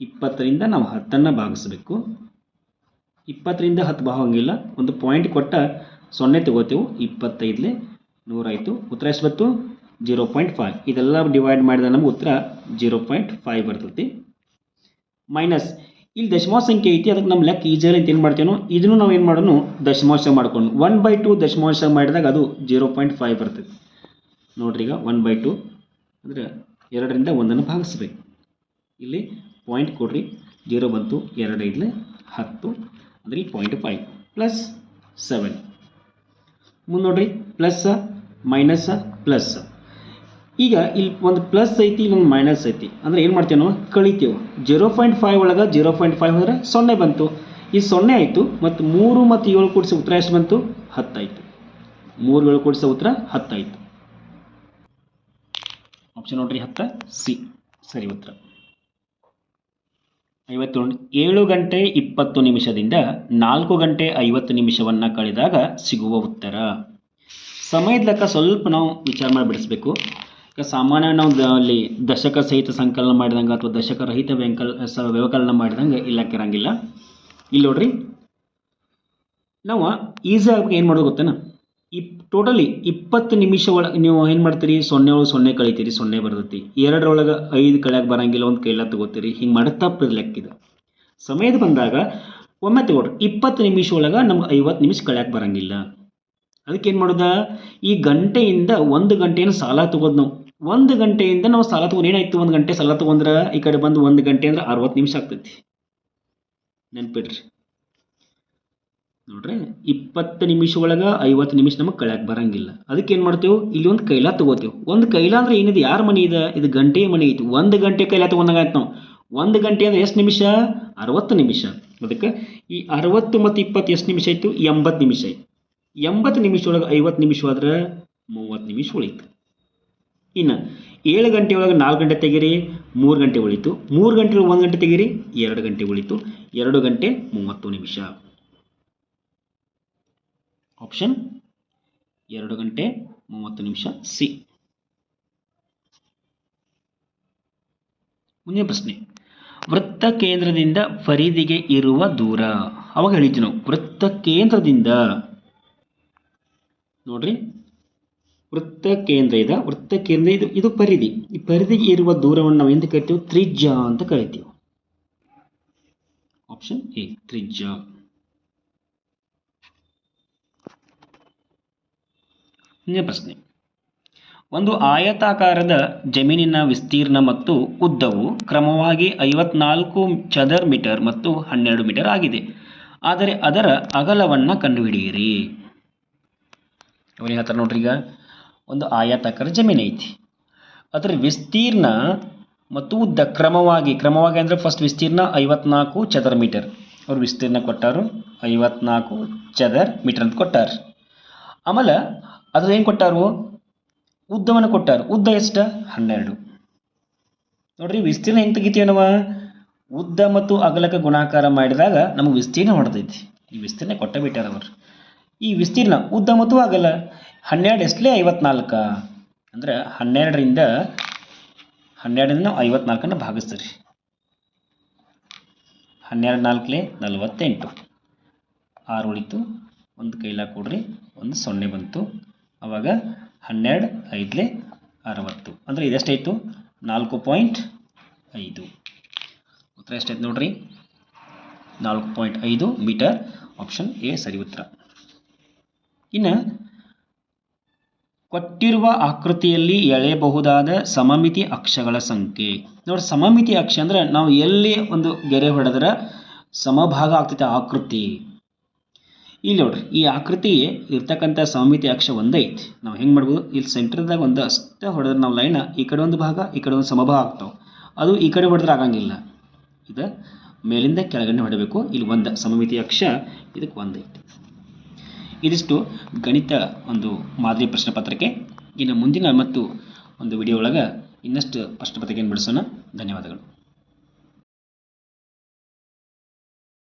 ಇಪ್ಪತ್ತರಿಂದ ನಾವು ಹತ್ತನ್ನು ಭಾಗಿಸ್ಬೇಕು. ಇಪ್ಪತ್ತರಿಂದ ಹತ್ತು ಭಾಗಂಗಿಲ್ಲ ಒಂದು ಪಾಯಿಂಟ್ ಕೊಟ್ಟ ಸೊನ್ನೆ ತಗೋತೀವಿ, ಇಪ್ಪತ್ತೈದಲೆ ನೂರಾಯಿತು ಉತ್ತರ ಎಷ್ಟು ಬಂತು? ಜೀರೋ ಪಾಯಿಂಟ್ ಫೈವ್ ಇದೆಲ್ಲ ಡಿವೈಡ್ ಮಾಡಿದ ನಮ್ಗೆ ಉತ್ತರ ಜೀರೋ ಪಾಯಿಂಟ್ ಫೈವ್ ಬರ್ತೈತಿ. ಮೈನಸ್ ಇಲ್ಲಿ ದಶಮಾಂಶ ಸಂಖ್ಯೆ ಐತಿ, ಅದಕ್ಕೆ ನಮ್ಮ ಲೆಕ್ಕ ಈಜಿಯಲ್ಲಿ ಅಂತ ಏನು ಮಾಡ್ತೇನೋ ಇದನ್ನು ನಾವು ಏನು ಮಾಡೋಣ ದಶಮಾಂಶ ಮಾಡ್ಕೊಂಡು. ಒನ್ ಬೈ ಟು ದಶಮಾಂಶ ಮಾಡಿದಾಗ ಅದು ಜೀರೋ ಪಾಯಿಂಟ್ ಫೈವ್ ಬರ್ತೈತಿ. ನೋಡ್ರಿ ಈಗ ಒನ್ ಬೈ ಟು ಅಂದರೆ ಎರಡರಿಂದ ಒಂದನ್ನು ಭಾಗಿಸ್ಬೇಕು. ಇಲ್ಲಿ ಪಾಯಿಂಟ್ ಕೊಡ್ರಿ ಜೀರೋ ಬಂತು ಎರಡು ಐದಲೆ ಹತ್ತು, ಅಂದರೆ ಇಲ್ಲಿ ಪಾಯಿಂಟ್ ಫೈವ್ ಪ್ಲಸ್ ಸೆವೆನ್ ಮುಂದೆ ನೋಡ್ರಿ ಪ್ಲಸ್ ಮೈನಸ್ ಪ್ಲಸ್ ಈಗ ಇಲ್ಲಿ ಒಂದು ಪ್ಲಸ್ ಐತಿ, ಇಲ್ಲೊಂದು ಮೈನಸ್ ಐತಿ. ಅಂದ್ರೆ ಏನು ಮಾಡ್ತೀವಿ ನಾವು? ಕಳಿತೀವಿ. ಜೀರೋ ಪಾಯಿಂಟ್ ಫೈವ್ ಒಳಗೆ ಜೀರೋ ಪಾಯಿಂಟ್ ಫೈವ್ ಅಂದರೆ ಸೊನ್ನೆ ಬಂತು. ಈ ಸೊನ್ನೆ ಆಯಿತು, ಮತ್ತು ಮೂರು ಮತ್ತು ಏಳು ಕೂಡಿಸಿ ಉತ್ತರ ಎಷ್ಟು ಬಂತು? ಹತ್ತಾಯಿತು. ಮೂರು, ಏಳು ಕೂಡಿಸೋ ಉತ್ತರ ಹತ್ತಾಯಿತು. ಆಪ್ಷನ್ ನೋಡ್ರಿ ಹತ್ತ, ಸಿ. ಸರಿ ಉತ್ತರ. ಐವತ್ತೊಂದು ಏಳು ಗಂಟೆ ಇಪ್ಪತ್ತು ನಿಮಿಷದಿಂದ ನಾಲ್ಕು ಗಂಟೆ ಐವತ್ತು ನಿಮಿಷವನ್ನು ಕಳೆದಾಗ ಸಿಗುವ ಉತ್ತರ. ಸಮಯದ ಲೆಕ್ಕ ಸ್ವಲ್ಪ ನಾವು ವಿಚಾರ ಮಾಡಿ ಬಿಡಿಸ್ಬೇಕು. ಸಾಮಾನ್ಯ ನಾವು ದ- ಅಲ್ಲಿ ದಶಕ ಸಹಿತ ಸಂಕಲನ ಮಾಡಿದಂಗೆ ಅಥವಾ ದಶಕ ರಹಿತ ವ್ಯಂಕಲ್ ಸ ವ್ಯವಕಲನ ಮಾಡಿದಂಗೆ ಇಲ್ಲಕ್ಕಿರಂಗಿಲ್ಲ ಇಲ್ಲಿ ನೋಡ್ರಿ. ನಾವು ಈಸಿ ಆಗ್ಬೇಕು ಏನು ಮಾಡೋದು ಗೊತ್ತೇನ? ಇಪ್ ಟೋಟಲಿ ಇಪ್ಪತ್ತು ನಿಮಿಷ ಒಳಗೆ ನೀವು ಏನು ಮಾಡ್ತೀರಿ? ಸೊನ್ನೆ ಒಳಗೆ ಸೊನ್ನೆ ಕಳಿತೀರಿ, ಸೊನ್ನೆ ಬರ್ತೈತಿ. ಎರಡರೊಳಗೆ ಐದು ಕಳ್ಯಾಗ ಬರಂಗಿಲ್ಲ ಒಂದು ಕೈಲ ತಗೋತೀರಿ ಹಿಂಗೆ ಮಾಡಿ ತಪ್ಪು ಲೆಕ್ಕಿದೆ ಸಮಯದ ಬಂದಾಗ ಒಮ್ಮೆ ತಗೊಳ್ರಿ ಇಪ್ಪತ್ತು ನಿಮಿಷ ಒಳಗೆ ನಮ್ಗೆ ಐವತ್ತು ನಿಮಿಷ ಕಳ್ಯಾಕ ಬರಂಗಿಲ್ಲ. ಅದಕ್ಕೆ ಏನು ಮಾಡೋದ? ಈ ಗಂಟೆಯಿಂದ ಒಂದು ಗಂಟೆಯನ್ನು ಸಾಲ ತಗೋದು ನಾವು. ಒಂದು ಗಂಟೆಯಿಂದ ನಾವು ಸಾಲ ತಗೊಂಡು ಏನಾಯ್ತು? ಒಂದು ಗಂಟೆ ಸಾಲ ತಗೊಂಡ್ರೆ ಈ ಕಡೆ ಬಂದು ಒಂದು ಗಂಟೆ ಅಂದ್ರೆ ಅರವತ್ತು ನಿಮಿಷ ಆಗ್ತೈತಿ. ನೆನ್ಪಿಡ್ರಿ. ನೋಡ್ರಿ, ಇಪ್ಪತ್ತು ನಿಮಿಷ ಒಳಗೆ ಐವತ್ತು ನಿಮಿಷ ನಮಗೆ ಕಳ್ಯಾಕೆ ಬರಂಗಿಲ್ಲ. ಅದಕ್ಕೆ ಏನು ಮಾಡ್ತೇವೆ? ಇಲ್ಲಿ ಒಂದು ಕೈಲ ತಗೋತೇವೆ. ಒಂದು ಕೈಲ ಅಂದ್ರೆ ಏನಿದೆ? ಯಾರ ಮನೆ ಇದೆ? ಇದು ಗಂಟೆ ಮನೆ ಐತಿ. ಒಂದು ಗಂಟೆ ಕೈಲ ತಗೊಂಡಾಗ ಆಯ್ತು ನಾವು. ಒಂದು ಗಂಟೆ ಅಂದ್ರೆ ಎಷ್ಟು ನಿಮಿಷ? ಅರವತ್ತು ನಿಮಿಷ. ಅದಕ್ಕೆ ಈ ಅರವತ್ತು ಮತ್ತು ಇಪ್ಪತ್ತು ಎಷ್ಟು ನಿಮಿಷ ಆಯಿತು? ಎಂಬತ್ತು ನಿಮಿಷ ಆಯ್ತು. ಎಂಬತ್ತು ನಿಮಿಷ ಒಳಗೆ ಐವತ್ತು ನಿಮಿಷ ಆದ್ರೆ ಮೂವತ್ತು ನಿಮಿಷ ಉಳೀತು. ಇನ್ನು ಏಳು ಗಂಟೆ ಒಳಗೆ ನಾಲ್ಕು ಗಂಟೆ ತೆಗೀರಿ, ಮೂರು ಗಂಟೆ ಉಳಿತು. ಮೂರು ಗಂಟೆ ಒಂದು ಗಂಟೆ ತೆಗೀರಿ, ಎರಡು ಗಂಟೆ ಉಳಿತು. ಎರಡು ಗಂಟೆ ಮೂವತ್ತು ನಿಮಿಷ. ಆಪ್ಷನ್ ಎರಡು ಗಂಟೆ ಮೂವತ್ತು ನಿಮಿಷ. ಸಿ ಮುಂದಿನ ಪ್ರಶ್ನೆ. ವೃತ್ತ ಕೇಂದ್ರದಿಂದ ಫರೀದಿಗೆ ಇರುವ ದೂರ. ಅವಾಗ ಹೇಳಿದ್ವಿ ನಾವು. ವೃತ್ತ ಕೇಂದ್ರದಿಂದ. ನೋಡ್ರಿ. ವೃತ್ತ ಕೇಂದ್ರ ಇದೆ. ವೃತ್ತ ಕೇಂದ್ರ ಇದು ಇದು ಪರಿಧಿ. ಈ ಪರಿಧಿಗೆ ಇರುವ ದೂರವನ್ನು ನಾವು ಎಂದು ಕರಿತೀವಿ? ತ್ರಿಜ್ಯ ಅಂತ ಕರಿತೀವಿ. ಆಪ್ಷನ್ ಎ ತ್ರಿಜ್ಯ. ಪ್ರಶ್ನೆ. ಒಂದು ಆಯತಾಕಾರದ ಜಮೀನಿನ ವಿಸ್ತೀರ್ಣ ಮತ್ತು ಉದ್ದವು ಕ್ರಮವಾಗಿ ಐವತ್ನಾಲ್ಕು ಚದರ್ ಮೀಟರ್ ಮತ್ತು ಹನ್ನೆರಡು ಮೀಟರ್ ಆಗಿದೆ. ಆದರೆ ಅದರ ಅಗಲವನ್ನು ಕಂಡುಹಿಡಿಯಿರಿ. ಅವನಿಗೆ ಹತ್ರ ನೋಡ್ರಿ ಈಗ. ಒಂದು ಆಯಾತಕರ ಜಮೀನು ಐತಿ. ಅದರ ವಿಸ್ತೀರ್ಣ ಮತ್ತು ಉದ್ದ ಕ್ರಮವಾಗಿ ಕ್ರಮವಾಗಿ ಅಂದರೆ ಫಸ್ಟ್ ವಿಸ್ತೀರ್ಣ ಐವತ್ನಾಲ್ಕು ಚದರ ಮೀಟರ್. ಅವ್ರು ವಿಸ್ತೀರ್ಣ ಕೊಟ್ಟಾರು, ಐವತ್ನಾಲ್ಕು ಚದರ್ ಮೀಟರ್ ಅಂತ ಕೊಟ್ಟಾರೆ. ಆಮೇಲೆ ಅದ್ರ ಏನು ಕೊಟ್ಟಾರು? ಉದ್ದವನ್ನು ಕೊಟ್ಟಾರು. ಉದ್ದ ಎಷ್ಟು? ಹನ್ನೆರಡು. ನೋಡ್ರಿ, ವಿಸ್ತೀರ್ಣ ಹೆಂಗೆ ತೆಗಿತೀವಿ ಉದ್ದ ಮತ್ತು ಅಗಲಕ್ಕೆ ಗುಣಾಕಾರ ಮಾಡಿದಾಗ ನಮಗೆ ವಿಸ್ತೀರ್ಣ ಹೊಡೆದೈತಿ. ಈ ವಿಸ್ತೀರ್ಣ ಕೊಟ್ಟ ಬಿಟ್ಟಾರ ಅವರು. ಈ ವಿಸ್ತೀರ್ಣ ಉದ್ದ ಮತ್ತು ಅಗಲ. ಹನ್ನೆರಡು ಎಷ್ಟಲೇ ಐವತ್ನಾಲ್ಕು. ಅಂದ್ರೆ ಹನ್ನೆರಡರಿಂದ ಹನ್ನೆರಡರಿಂದ ನಾವು ಐವತ್ನಾಲ್ಕನ್ನು ಭಾಗಿಸ್ತೀರಿ. ಹನ್ನೆರಡು ನಾಲ್ಕಲೇ ನಲವತ್ತೆಂಟು. ಆರು ಉಳಿತು, ಒಂದು ಕೈಲ ಕೊಡ್ರಿ, ಒಂದು ಸೊನ್ನೆ ಬಂತು. ಅವಾಗ ಹನ್ನೆರಡು ಐದಲೇ ಅರವತ್ತು. ಅಂದರೆ ಇದೆಷ್ಟಾಯಿತು ನಾಲ್ಕು ಪಾಯಿಂಟ್ ಐದು. ಉತ್ತರ ಎಷ್ಟಾಯ್ತು ನೋಡ್ರಿ? ನಾಲ್ಕು ಪಾಯಿಂಟ್ ಐದು ಮೀಟರ್ ಆಪ್ಷನ್ ಎ ಸರಿ ಉತ್ತರ ಇನ್ನು ಕೊಟ್ಟಿರುವ ಆಕೃತಿಯಲ್ಲಿ ಎಳೆಯಬಹುದಾದ ಸಮಮಿತಿ ಅಕ್ಷಗಳ ಸಂಖ್ಯೆ. ನೋಡಿ ಸಮಮಿತಿ ಅಕ್ಷ ಅಂದ್ರೆ ನಾವು ಎಲ್ಲಿ ಒಂದು ಗೆರೆ ಹೊಡೆದ್ರೆ ಸಮಭಾಗ ಆಗ್ತೈತೆ ಆಕೃತಿ. ಇಲ್ಲಿ ನೋಡ್ರಿ, ಈ ಆಕೃತಿ ಇರ್ತಕ್ಕಂಥ ಸಮಮಿತಿ ಅಕ್ಷ ಒಂದೇ ಐತಿ. ನಾವು ಹೆಂಗೆ ಮಾಡ್ಬೋದು? ಇಲ್ಲಿ ಸೆಂಟ್ರದಾಗ ಒಂದು ಅಷ್ಟೇ ಹೊಡೆದ್ರೆ ನಾವು ಲೈನ ಈ ಕಡೆ ಒಂದು ಭಾಗ, ಈ ಕಡೆ ಒಂದು ಸಮಭಾಗ ಆಗ್ತಾವೆ. ಅದು ಈ ಕಡೆ ಹೊಡೆದ್ರೆ ಆಗಂಗಿಲ್ಲ. ಇದು ಮೇಲಿಂದ ಕೆಳಗಡೆ ಹೊಡಬೇಕು. ಇಲ್ಲಿ ಒಂದು ಸಮಮಿತಿ ಅಕ್ಷ ಇದಕ್ಕೆ ಒಂದು ಐತಿ. ಇದಿಷ್ಟು ಗಣಿತ ಒಂದು ಮಾದರಿ ಪ್ರಶ್ನೆ ಪತ್ರಿಕೆ ಇನ್ನು ಮುಂದಿನ ಮತ್ತು ಒಂದು ವಿಡಿಯೋ ಒಳಗೆ ಇನ್ನಷ್ಟು ಪ್ರಶ್ನೆ ಪತ್ರಿಕೆಯನ್ನು ಬಿಡಿಸೋಣ. ಧನ್ಯವಾದಗಳು.